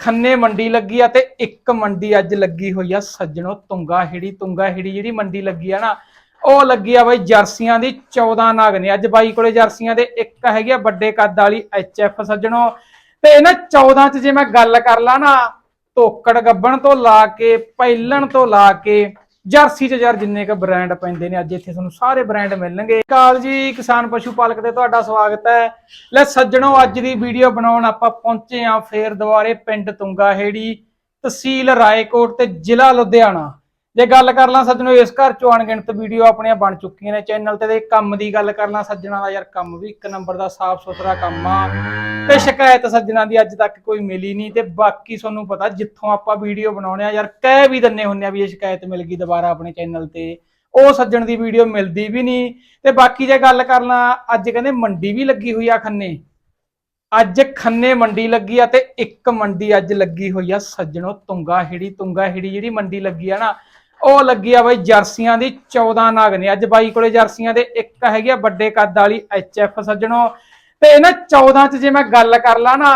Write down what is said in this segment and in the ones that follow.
ਖੰਨੇ ਮੰਡੀ ਲੱਗੀ ਆ ਤੇ ਇੱਕ ਮੰਡੀ ਅੱਜ ਲੱਗੀ ਹੋਈ ਆ ਸੱਜਣੋ ਤੁੰਗਾ ਹਿੜੀ ਤੁੰਗਾ ਹਿੜੀ ਜਿਹੜੀ ਮੰਡੀ ਲੱਗੀ ਆ ਨਾ, ਉਹ ਲੱਗੀ ਆ ਬਾਈ ਜਰਸੀਆਂ ਦੀ 14 ਨਾਗ ਨੇ। ਅੱਜ ਬਾਈ ਕੋਲੇ ਜਰਸੀਆਂ ਦੇ ਇੱਕ ਹੈਗੀ ਆ ਵੱਡੇ ਕੱਦ ਵਾਲੀ ਐਫ ਸੱਜਣੋ। ਤੇ ਇਹਨਾਂ 14 ਚ ਜੇ ਮੈਂ ਗੱਲ ਕਰ ਲਾ ਨਾ, ਤੋਕੜ ਗੱਬਣ ਤੋਂ ਲਾ ਕੇ, ਪਹਿਲਣ ਤੋਂ ਲਾ ਕੇ ਜਰਸੀ ਚ ਯਾਰ ਜਿੰਨੇ ਕ ਬ੍ਰਾਂਡ ਪੈਂਦੇ ਨੇ, ਅੱਜ ਇੱਥੇ ਤੁਹਾਨੂੰ ਸਾਰੇ ਬ੍ਰਾਂਡ ਮਿਲਣਗੇ। ਕਾਲ ਜੀ, ਕਿਸਾਨ ਪਸ਼ੂ ਪਾਲਕ ਤੇ ਤੁਹਾਡਾ ਸਵਾਗਤ ਹੈ। ਲੈ ਸੱਜਣੋ, ਅੱਜ ਦੀ ਵੀਡੀਓ ਬਣਾਉਣ ਆਪਾਂ ਪਹੁੰਚੇ ਆ ਫੇਰ ਦੁਬਾਰੇ ਪਿੰਡ ਤੁੰਗਾ ਹੇੜੀ, ਤਹਿਸੀਲ ਰਾਏਕੋਟ ਤੇ ਜ਼ਿਲ੍ਹਾ ਲੁਧਿਆਣਾ। ਜੇ ਗੱਲ ਕਰ ਲਾਂ ਸੱਜਣੋ, ਇਸ ਘਰ ਚੋਂ ਅਣਗਿਣਤ ਵੀਡੀਓ ਆਪਣੀਆਂ ਬਣ ਚੁੱਕੀਆਂ ਨੇ ਚੈਨਲ ਤੇ ਤੇ ਕੰਮ ਦੀ ਗੱਲ ਕਰ ਲਾਂ ਸੱਜਣਾ ਦਾ ਯਾਰ ਕੰਮ ਵੀ, ਇੱਕ ਨੰਬਰ ਦਾ ਸਾਫ਼ ਸੁਥਰਾ ਕੰਮ ਆ। ਤੇ ਸ਼ਿਕਾਇਤ ਸੱਜਣਾ ਦੀ ਅੱਜ ਤੱਕ ਕੋਈ ਮਿਲੀ ਨਹੀਂ ਤੇ ਬਾਕੀ ਤੁਹਾਨੂੰ ਪਤਾ ਜਿੱਥੋਂ ਆਪਾਂ ਵੀਡੀਓ ਬਣਾਉਣੇ ਆ, ਯਾਰ ਕਹਿ ਵੀ ਦਿੰਨੇ ਹੁੰਨੇ ਆ ਵੀ ਇਹ ਸ਼ਿਕਾਇਤ ਮਿਲ ਗਈ ਦੁਬਾਰਾ ਆਪਣੇ ਚੈਨਲ ਤੇ। ਉਹ ਸੱਜਣ ਦੀ ਵੀਡੀਓ ਮਿਲਦੀ ਵੀ ਨਹੀਂ। ਤੇ ਬਾਕੀ ਜੇ ਗੱਲ ਕਰ ਲਾਂ, ਅੱਜ ਕਹਿੰਦੇ ਮੰਡੀ ਵੀ ਲੱਗੀ ਹੋਈ ਆ ਖੰਨੇ। ਅੱਜ ਖੰਨੇ ਮੰਡੀ ਲੱਗੀ ਆ ਤੇ ਇੱਕ ਮੰਡੀ ਅੱਜ ਲੱਗੀ ਹੋਈ ਆ ਸੱਜਣੋ, ਤੁੰਗਾ ਹਿੜੀ ਤੁੰਗਾ ਹਿੜੀ ਜਿਹੜੀ ਮੰਡੀ ਲੱਗੀ ਆ ਨਾ ਉਹ ਲੱਗੀ ਆ ਬਾਈ ਜਰਸੀਆਂ ਦੀ 14 ਨਾਗ ਨੇ। ਅੱਜ ਬਾਈ ਕੋਲੇ ਜਰਸੀਆਂ ਦੇ ਇੱਕ ਹੈਗੀ ਆ ਵੱਡੇ ਕੱਦ ਵਾਲੀ ਐਫ ਸੱਜਣੋ। ਤੇ ਇਹਨਾਂ 14 ਚ ਜੇ ਮੈਂ ਗੱਲ ਕਰ ਲਾ ਨਾ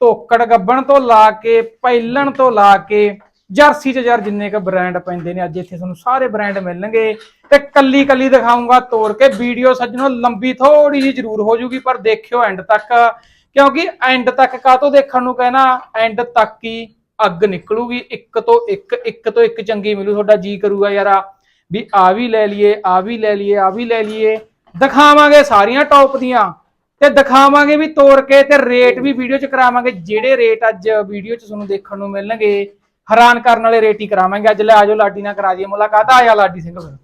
ਤੋਕੜ ਗੱਬਣ ਤੋਂ ਲਾ ਕੇ, ਪਹਿਲਣ ਤੋਂ ਲਾ ਕੇ, ਜਰਸੀ ਚ ਯਾਰ ਜਿੰਨੇ ਕ ਬ੍ਰਾਂਡ ਪੈਂਦੇ ਨੇ, ਅੱਜ ਇੱਥੇ ਤੁਹਾਨੂੰ ਸਾਰੇ ਬ੍ਰਾਂਡ ਮਿਲਣਗੇ। ਤੇ ਕੱਲੀ ਕੱਲੀ ਦਿਖਾਉਂਗਾ ਤੋੜ ਕੇ। ਵੀਡੀਓ ਸੱਜਣੋ ਲੰਬੀ ਥੋੜੀ ਜਿਹੀ ਜ਼ਰੂਰ ਹੋ ਜੂਗੀ, ਪਰ ਦੇਖਿਓ ਐਂਡ ਤੱਕ। ਕਿਉਂਕਿ ਐਂਡ ਤੱਕ ਕਾਹ ਤੋਂ ਦੇਖਣ ਨੂੰ ਕਹਿਣਾ? ਐਂਡ ਤੱਕ ਹੀ ਅੱਗ ਨਿਕਲੂਗੀ ਇੱਕ ਤੋਂ ਇੱਕ ਇੱਕ ਤੋਂ ਇੱਕ ਚੰਗੀ ਮਿਲੂ ਤੁਹਾਡਾ ਜੀ ਕਰੂਗਾ ਯਾਰ ਆ ਵੀ ਆ ਵੀ ਲੈ ਲਈਏ ਆ ਵੀ ਲੈ ਲਈਏ ਆ ਵੀ ਲੈ ਲਈਏ। ਦਿਖਾਵਾਂਗੇ ਸਾਰੀਆਂ ਟੌਪ ਦੀਆਂ ਤੇ ਦਿਖਾਵਾਂਗੇ ਵੀ ਤੋੜ ਕੇ ਤੇ ਰੇਟ ਵੀ ਵੀਡੀਓ 'ਚ ਕਰਾਵਾਂਗੇ ਜਿਹੜੇ ਰੇਟ ਅੱਜ ਵੀਡੀਓ 'ਚ ਤੁਹਾਨੂੰ ਦੇਖਣ ਨੂੰ ਮਿਲਣਗੇ ਹੈਰਾਨ ਕਰਨ ਵਾਲੇ ਰੇਟ ਹੀ ਕਰਾਵਾਂਗੇ। ਅੱਜ ਲੈ ਆਜੋ ਲਾਡੀ ਨਾਲ ਕਰਾ ਦਈਏ ਮੁਲਾਕਾਤ ਆਇਆ ਲਾਡੀ ਸਿੰਘ ਫਿਰ।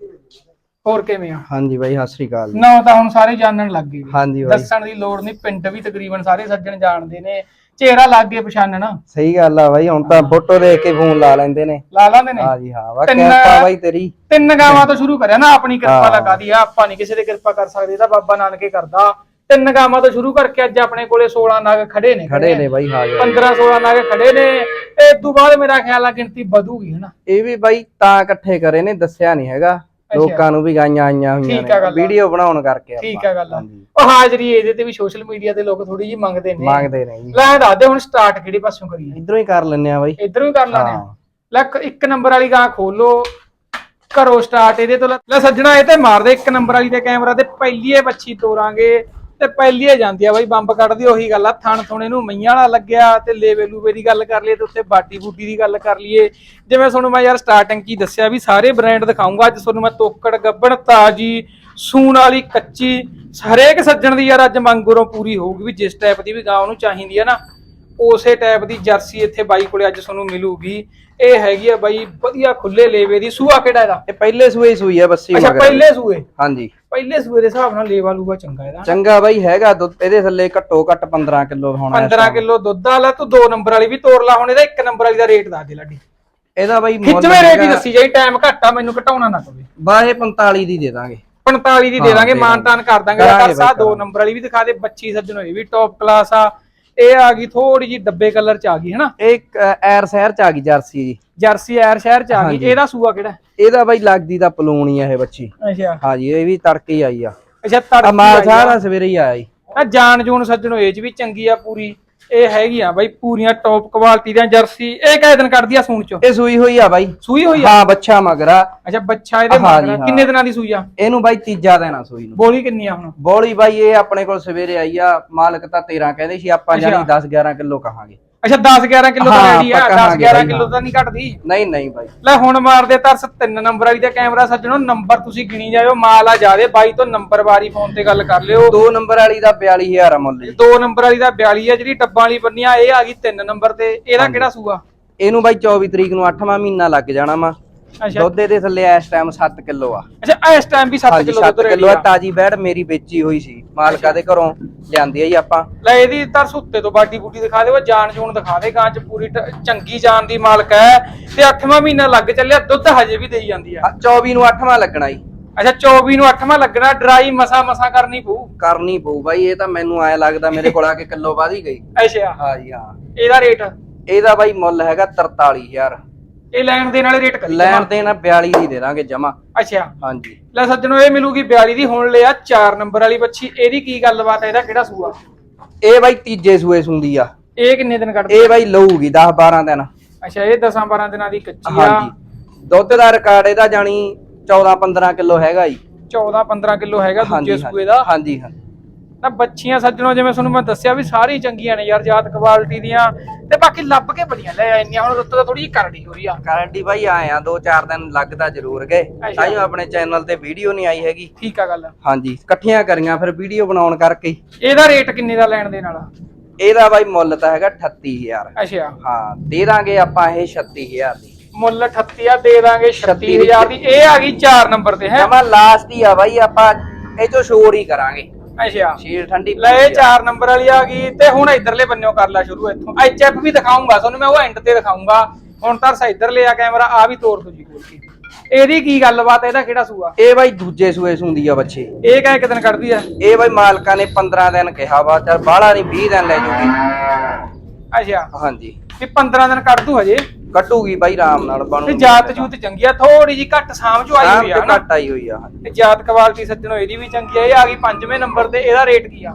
ਹੋਰ ਕਿਵੇਂ ਆ? ਹਾਂਜੀ ਬਾਈ ਸਤਿ ਸ੍ਰੀ ਅਕਾਲ। ਜੀ ਨਾ ਤਾਂ ਹੁਣ ਸਾਰੇ ਜਾਣਨ ਲੱਗ ਗਏ। ਹਾਂਜੀ ਬਾਈ। ਦੱਸਣ ਦੀ ਲੋੜ ਨਹੀਂ ਪਿੰਡ ਵੀ ਤਕਰੀਬਨ ਸਾਰੇ ਸੱਜਣ ਜਾਣਦੇ ਨੇ। ਚਿਹਰਾ ਲੱਗ ਕੇ ਪਛਾਣਨ। ਸਹੀ ਗੱਲ ਆ ਬਾਈ ਹੁਣ ਤਾਂ ਫੋਟੋ ਦੇਖ ਕੇ ਫੋਨ ਲਾ ਲੈਂਦੇ ਨੇ। ਲਾ ਲਾਂਦੇ ਨੇ। ਹਾਂਜੀ ਹਾਂ ਵਾ ਤਿੰਨ- ਕਿਰਪਾ ਬਾਈ ਤੇਰੀ। ਤਿੰਨ ਗਾਵਾਂ ਤੋਂ ਸ਼ੁਰੂ ਕਰਿਆ ਨਾ ਆਪਣੀ ਕਿਰਪਾ ਹਾਂ। ਲਗਾ ਦੀ ਆ ਆਪਾਂ ਨਹੀਂ ਕਿਸੇ ਦੇ ਕਿਰਪਾ ਕਰ ਸਕਦੇ ਇਹ ਤਾਂ ਬਾਬਾ ਨਾਨਕੇ ਕਰਦਾ। ਤਿੰਨ ਗਾਵਾਂ ਤੋਂ ਸ਼ੁਰੂ ਕਰਕੇ ਅੱਜ ਆਪਣੇ ਕੋਲੇ 16 ਨਗ ਖੜੇ ਨੇ ਖੜੇ ਨੇ ਬਾਈ ਹਾਜ਼ਰ 15 16 ਨਗ ਖੜੇ ਨੇ। ਇਹ ਤੋਂ ਬਾਅਦ ਮੇਰਾ ਖਿਆਲ ਆ ਗਿਣਤੀ ਵਧੂਗੀ ਹਨਾ। ਇਹ ਵੀ ਬਾਈ ਤਾਂ ਇਕੱਠੇ ਕਰੇ ਨੇ ਦੱਸਿਆ ਨਹੀਂ ਹੈਗਾ। ਲੋਕਾਂ ਨੂੰ ਵੀ ਗਾਈਆਂ ਆਈਆਂ ਹੋਈਆਂ ਠੀਕ ਆ ਗੱਲ ਆ। ਵੀਡੀਓ ਬਣਾਉਣ ਕਰਕੇ ਆਪਾਂ। ਠੀਕ ਆ ਗੱਲ ਆ। ਹਾਂਜੀ। ਉਹ ਹਾਜ਼ਰੀ ਇਹਦੇ ਤੇ ਵੀ ਸੋਸ਼ਲ ਮੀਡੀਆ ਤੇ ਲੋਕ ਥੋੜੀ ਜੀ ਮੰਗਦੇ ਨੇ। ਮੰਗਦੇ ਨੇ ਜੀ। ਲੈ ਦੱਸ ਦੇ ਹੁਣ ਸਟਾਰਟ ਕਿਹੜੇ ਪਾਸੋਂ ਕਰੀਏ। ਇਧਰੋਂ ਹੀ ਕਰ ਲੈਨੇ ਆ ਬਾਈ। ਇਧਰੋਂ ਹੀ ਕਰ ਲਾਂਗੇ ਹਾਂ। ਲੈ ਕ- ਇੱਕ ਨੰਬਰ ਵਾਲੀ ਗਾਂ ਖੋਲੋ। ਕਰੋ ਸਟਾਰਟ ਇਹਦੇ ਤੋਂ ਲੈ ਲੈ ਸੱਜਣਾ ਇਹ ਤੇ ਮਾਰ ਦੇ ਇੱਕ ਨੰਬਰ ਵਾਲੀ ਤੇ ਕੈਮਰਾ ਤੇ ਪਹਿਲੀਏ ਬੱਚੀ ਤੋਰਾਂਗੇ। ਤੇ ਪਹਿਲੀਏ ਜਾਂਦੀ ਆ ਬਾਈ ਬੰਬ ਕੱਢਦੀ ਉਹੀ ਗੱਲ ਆ। ਥਣ ਥੁਣੇ ਨੂੰ ਮਈਆਂ ਵਾਲਾ ਲੱਗਿਆ ਤੇ ਲੇਵੇ ਲੂਵੇ ਦੀ ਗੱਲ ਕਰ ਲਈਏ ਤੇ ਉੱਤੇ ਬਾਟੀ ਬੂਟੀ ਦੀ ਗੱਲ ਕਰ ਲਈਏ। ਜਿਵੇਂ ਤੁਹਾਨੂੰ ਮੈਂ ਯਾਰ ਸਟਾਰਟਿੰਗ ਹੀ ਦੱਸਿਆ ਵੀ ਸਾਰੇ ਬ੍ਰਾਂਡ ਦਿਖਾਉਂਗਾ ਅੱਜ ਤੁਹਾਨੂੰ ਮੈਂ ਤੋਕੜ ਗੱਬਣ ਤਾਜੀ ਸੂਣ ਵਾਲੀ ਕੱਚੀ ਹਰੇਕ ਸੱਜਣ ਦੀ ਯਾਰ ਅੱਜ ਮੰਗੂਰੋਂ ਪੂਰੀ ਹੋਊਗੀ ਵੀ ਜਿਸ ਟਾਈਪ ਦੀ ਵੀ ਗਾਂ ਉਹਨੂੰ ਚਾਹੀਦੀ ਹੈ ਨਾ ਉਸੇ ਟਾਈਪ ਦੀ ਜਰਸੀ ਇੱਥੇ ਬਾਈ ਕੋਲੇ ਅੱਜ ਤੁਹਾਨੂੰ ਮਿਲੂਗੀ। ਇਹ ਹੈਗੀ ਆ ਬਾਈ ਵਧੀਆ ਖੁੱਲੇ ਲੇਵੇ ਦੀ। ਸੂਆ ਕਿਹੜਾ ਇਹਦਾ? ਇਹ ਪਹਿਲੇ ਸੂਏ ਹੀ ਸੂਈ ਆ ਬੱਸੀ ਅੱਛਾ ਮਗਰ ਪਹਿਲੇ ਸੂਏ? ਹਾਂਜੀ। ਪਹਿਲੇ ਸੂਏ ਦੇ ਹਿਸਾਬ ਨਾਲ ਲੇਵਾ ਲੂਗਾ ਚੰਗਾ ਇਹਦਾ। ਚੰਗਾ ਬਾਈ ਹੈਗਾ ਦੁੱਧ ਇਹਦੇ ਥੱਲੇ ਘੱਟੋ ਘੱਟ 15 ਕਿਲੋ ਹੋਣਾ ਇਸ 15 time। ਕਿਲੋ ਦੁੱਧ ਵਾਲਾ ਤੂੰ ਦੋ ਨੰਬਰ ਵਾਲੀ ਵੀ ਤੋੜ ਲਾ ਹੁਣ ਇਹਦਾ ਇੱਕ ਨੰਬਰ ਵਾਲੀ ਦਾ ਰੇਟ ਦੱਸ ਦੇ ਲਾਡੀ। ਇਹਦਾ ਬਾਈ ਖਿੱਚਵੇਂ ਰੇਟ ਹੀ ਦੱਸੀ ਜਾਈ ਟਾਈਮ ਘੱਟ ਆ ਮੈਨੂੰ ਘਟਾਉਣਾ ਨਾ ਪਵੇ। ਬਾਹੇ 45 ਦੀ ਦੇ ਦਾਂਗੇ। 45 ਦੀ ਦੇ ਦਾਂਗੇ ਦੇ ਮਾਨ ਤਾਨ ਕਰ ਦਾਂਗੇ। ਕਰਾਂਗੇ ਕਰ ਸਾ ਬਾਈ, ਦੋ ਕਰਾਂਗੇ। ਨੰਬਰ ਵਾਲੀ ਵੀ ਦਿਖਾ ਦੇ ਬੱਚੀ ਸੱਜਣ ਹੋਈ ਵੀ ਟੌਪ ਕਲਾਸ ਆ। ਇਹ ਆ ਗਈ ਥੋੜੀ ਜੀ ਡੱਬੇ ਕਲਰ ਚ ਆ ਗਈ ਹਨਾ? ਇਹ ਐਰ ਸ਼ਹਿਰ ਚ ਆ ਗਈ ਜਰਸੀ ਜੀ। ਜਰਸੀ ਐਰ ਸ਼ਹਿਰ ਚ ਆ ਗਈ। ਇਹਦਾ ਸੂਆ ਕਿਹੜਾ ਇਹਦਾ ਬਾਈ ਲੱਗਦੀ ਤਾਂ ਪਲੂਣੀ ਆ ਇਹ ਬੱਚੀ। ਅੱਛਾ। ਹਾਂਜੀ ਇਹ ਵੀ ਤੜਕੇ ਹੀ ਆਈ ਆ। ਅੱਛਾ ਤੜਕੀ ਮਾਲ। ਸਾਰਾ ਸਵੇਰੇ ਹੀ ਆਇਆ ਜੀ। ਆ ਜਾਨ ਜੂਨ ਸੱਜਣੋ ਏਜ ਵੀ ਚੰਗੀ ਆ ਪੂਰੀ। ਇਹ ਹੈਗੀ ਆ ਬਾਈ ਪੂਰੀਆਂ ਟੌਪ ਕੁਆਲਿਟੀ ਦੀਆਂ ਜਰਸੀ। ਇਹ ਕਿਹ ਦਿਨ ਕੱਢਦੀ ਆ ਸੂਣ ਚੋਂ? ਇਹ ਸੂਈ ਹੋਈ ਆ ਬਾਈ। ਸੂਈ ਹੋਈ ਆ? ਹਾਂ ਬੱਚਾ ਮਗਰਾ। ਅੱਛਾ ਬੱਚਾ ਇਹਦੇ ਹਾਂ ਜੀ, ਮਗਰ। ਹਾਂ। ਕਿੰਨੇ ਦਿਨਾਂ ਦੀ ਸੂਈ ਆ? ਇਹਨੂੰ ਬਾਈ ਤੀਜਾ ਦੇਣਾ ਸੂਈ ਨੂੰ। ਬੋਲੀ ਕਿੰਨੀ ਆ ਹੁਣ? ਬੋਲੀ ਬਾਈ ਇਹ ਆਪਣੇ ਕੋਲ ਸਵੇਰੇ ਆਈ ਆ। ਮਾਲਕ ਤਾਂ 13 ਕਹਿੰਦੇ ਸੀ ਆਪਾਂ ਅੱਛਾ। ਜਾਨੀ 10 11 ਕਿਲੋ ਕਹਾਂਗੇ। ਅੱਛਾ 10 11 ਕਿਲੋ ਤਾਂ ਹਾਂ, ਰੈਡੀ ਆ ਆਪਾਂ 10 ਕਹਾਂਗੇ 11 ਬਾਈ, ਕਿਲੋ। ਤਾਂ ਨਹੀਂ ਘਟਦੀ। ਨਹੀਂ ਨਹੀਂ ਬਾਈ। ਲੈ ਹੁਣ ਮਾਰਦੇ ਤਰਸ ਤਿੰਨ ਨੰਬਰ ਵਾਲੀ ਦਾ ਕੈਮਰਾ ਸੱਜਣੋ ਨੰਬਰ ਤੁਸੀਂ ਗਿਣੀ ਜਾਇਓ ਮਾਲ ਆ ਜਾਦੇ ਬਾਈ ਤੋਂ ਨੰਬਰ ਵਾਰੀ ਫੋਨ ਤੇ ਗੱਲ ਕਰ ਲਿਓ। ਦੋ ਨੰਬਰ ਵਾਲੀ ਦਾ 42000 ਆ ਮੁੱਲ ਜੀ। ਦੋ ਨੰਬਰ ਵਾਲੀ ਦਾ 42 ਆ ਜਿਹੜੀ ਡੱਬਾਂ ਵਾਲੀ ਬੰਨੀਆਂ ਇਹ ਆ ਗਈ ਤਿੰਨ ਨੰਬਰ ਤੇ। ਇਹਦਾ ਕਿਹੜਾ ਸੂਆ? ਇਹਨੂੰ ਬਾਈ 24 ਤਰੀਕ ਨੂੰ 8ਵਾਂ ਮਹੀਨਾ ਲੱਗ ਜਾਣਾ ਵਾ। ਦੁੱਧ ਇਹਦੇ ਥੱਲੇ ਇਸ ਟਾਈਮ 7 ਕਿਲੋ ਆ। ਅੱਛਾ ਇਸ ਟਾਈਮ ਵੀ 7 ਹਾਂਜੀ ਕਿਲੋ 7 ਦੁੱਧ ਕਿਲੋ ਰੈਡੀ ਆ। ਆ। ਤਾਜੀ ਬੈੜ ਮੇਰੀ ਵੇਚੀ ਹੋਈ ਸੀ। ਮਾਲਕਾ ਦੇ ਘਰੋਂ ਲਿਆਂਦੀ ਆ ਜੀ ਆਪਾਂ। ਲੈ ਇਹਦੀ ਤਰਸ ਉੱਤੇ ਤੋਂ ਬਾਡੀ ਬੂਟੀ ਦਿਖਾ ਦਿਓ ਜਾਨ ਜੂਨ ਦਿਖਾ ਦੇ ਗਾਂ ਚ ਪੂਰੀ ਚੰਗੀ ਜਾਨ ਦੀ ਮਾਲਕ ਹੈ। ਤੇ 8ਵਾਂ ਮਹੀਨਾ ਲੱਗ ਚੱਲਿਆ ਦੁੱਧ ਹਜੇ ਵੀ ਦੇਈ ਜਾਂਦੀ ਆ। ਆ 24 ਨੂੰ 8ਵਾਂ ਲੱਗਣਾ ਜੀ। ਅੱਛਾ 24 ਨੂੰ 8ਵਾਂ ਲੱਗਣਾ ਡਰਾਈ ਮਸਾ ਮਸਾ ਕਰਨੀ ਪਊ। ਕਰਨੀ ਪਊ ਬਾਈ ਇਹ ਤਾਂ ਮੈਨੂੰ ਐ ਲੱਗਦਾ ਮੇਰੇ ਕੋਲ ਆ ਕੇ ਕਿਲੋ ਵੱਧ ਹੀ ਗਈ। ਅੱਛਾ। ਹਾਂ ਜੀ ਹਾਂ। ਇਹਦਾ ਰੇਟ? ਇਹਦਾ ਬਾਈ ਮੁੱਲ ਹੈਗਾ 43000 ਇਹ ਲੈਣ ਦੇਣ ਵਾਲੇ ਰੇਟ ਕਰੀ ਲੈਣ ਦੇ ਨਾ 42 ਦੀ ਦੇ ਦਾਂਗੇ ਜਮਾ। ਅੱਛਾ। ਹਾਂਜੀ। ਲੈ ਸੱਜਣੋ ਇਹ ਮਿਲੂਗੀ 42 ਦੀ ਹੁਣ ਲਿਆ 4 ਨੰਬਰ ਵਾਲੀ ਬੱਚੀ। ਇਹਦੀ ਕੀ ਗੱਲਬਾਤ ਹੈ ਇਹਦਾ ਕਿਹੜਾ ਸੂਆ? ਇਹ ਬਾਈ ਤੀਜੇ ਸੂਏ ਸੁੰਦੀ ਆ। ਇਹ ਕਿੰਨੇ ਦਿਨ ਕੱਢਦੀ ਇਹ ਬਾਈ ਲਊਗੀ 10 12 ਦਿਨ। ਅੱਛਾ ਇਹ 10 12 ਦਿਨਾਂ ਦੀ ਕੱਚੀ ਆ। ਹਾਂਜੀ। ਦੁੱਧ ਦਾ ਰਿਕਾਰਡ ਇਹਦਾ ਜਾਣੀ 14 15 ਕਿਲੋ ਹੈਗਾ ਜੀ। 14 15 ਕਿਲੋ ਹੈਗਾ ਦੂਜੇ ਸੂਏ ਦਾ। ਹਾਂਜੀ ਹਾਂਜੀ। ਤਾਂ ਬੱਚੀਆਂ ਸੱਜਣੋ ਜਿਵੇਂ ਤੁਹਾਨੂੰ ਮੈਂ ਦੱਸਿਆ ਵੀ ਸਾਰੀ ਚੰਗੀਆਂ ਨੇ ਯਾਰ ਜਾਤ ਕੁਆਲਿਟੀ ਦੀਆਂ। ਤੇ ਬਾਕੀ ਲੱਭ ਕੇ ਬੜੀਆਂ ਲੈ ਆਈਆਂ ਹੁਣ ਰੁੱਤ ਤਾਂ ਥੋੜੀ ਜਿਹੀ ਕਰੜੀ ਹੋ ਰਹੀ ਆ। ਗਾਰੰਟੀ ਬਾਈ ਆਏ ਆ 2-4 ਦਿਨ ਲੱਗਦਾ ਜ਼ਰੂਰ ਗਏ। ਤਾਈਓ ਆਪਣੇ ਚੈਨਲ ਤੇ ਵੀਡੀਓ ਨਹੀਂ ਆਈ ਹੈਗੀ। ਠੀਕ ਆ ਗੱਲ। ਹਾਂਜੀ ਇਕੱਠੀਆਂ ਕਰੀਆਂ ਫਿਰ ਵੀਡੀਓ ਬਣਾਉਣ ਕਰਕੇ। ਇਹਦਾ ਰੇਟ ਕਿੰਨੇ ਦਾ ਲੈਣ ਦੇ ਨਾਲ ਇਹਦਾ ਬਾਈ ਮੁੱਲ ਤਾਂ ਹੈਗਾ 38000 ਅੱਛਾ। ਹਾਂ ਦੇ ਦਾਂਗੇ ਆਪਾਂ ਇਹ 36000 ਦੀ। ਮੁੱਲ 38 ਆ ਦੇ ਦਾਂਗੇ 36000 ਦੀ। ਇਹ ਆ ਗਈ 4 ਨੰਬਰ ਤੇ ਹੈ? ਜਮਾ ਲਾਸਟ ਹੀ ਆ ਬਾਈ ਆਪਾਂ ਇਹ ਚੋਂ ਸ਼ੋਰ ਹੀ ਕਰਾਂਗੇ। ਅੱਛਾ। ਸ਼ੀਰ ਠੰਡੀ ਲੈ ਇਹ ਪੂਰੀ ਆ। 4 ਨੰਬਰ ਵਾਲੀ ਆ ਗਈ ਤੇ ਹੁਣ ਇਧਰਲੇ ਬੰਨਿਓ ਕਰ ਲੈ ਸ਼ੁਰੂ ਇੱਥੋਂ। ਐਚਐਫ ਵੀ ਦਿਖਾਉਂਗਾ ਤੁਹਾਨੂੰ ਮੈਂ ਉਹ ਐਂਡ ਤੇ ਦਿਖਾਉਂਗਾ ਹੁਣ ਤਾਂ ਸਾ ਇੱਧਰ ਲਿਆ ਕੈਮਰਾ ਆ ਵੀ ਤੋੜ ਦੋ ਜੀ ਖੋਲ ਕੇ ਇਹਦੀ ਕੀ ਗੱਲਬਾਤ ਇਹਦਾ ਕਿਹੜਾ ਸੂਆ? ਇਹ ਬਾਈ ਦੂਜੇ ਸੂਏ ਸੁੰਦੀ ਆ ਬੱਚੇ। ਇਹ ਕਹਿ ਕਿਦਨ ਕੱਢਦੀ ਆ? ਇਹ ਬਾਈ ਮਾਲਕਾਂ ਨੇ 15 ਦਿਨ ਕਿਹਾ ਵਾ ਚਲ ਬਾਹਲਾ ਨਹੀਂ 20 ਦਿਨ ਲੈ ਜੂਗੀ। ਅੱਛਾ। ਹਾਂਜੀ। ਵੀ 15 ਦਿਨ ਕੱਢ ਦੂ ਹਜੇ। ਕੱਟੂਗੀ ਬਾਈ ਆਰਾਮ ਨਾਲ ਬਣੂ ਤੇ ਜਾਤ ਜੂਤ ਚੰਗੀ ਆ ਥੋੜੀ ਜੀ ਘੱਟ ਸਾਂਭ ਚੋ ਆਈ ਹੋਈ ਆ ਨਾ। ਘੱਟ ਆਈ ਹੋਈ ਆ। ਤੇ ਜਾਤ ਕੁਆਲਿਟੀ ਸੱਜਣੋ ਇਹਦੀ ਵੀ ਚੰਗੀ ਆ ਇਹ ਆ ਗਈ ਪੰਜਵੇਂ ਨੰਬਰ ਤੇ ਇਹਦਾ ਰੇਟ ਕੀ ਆ?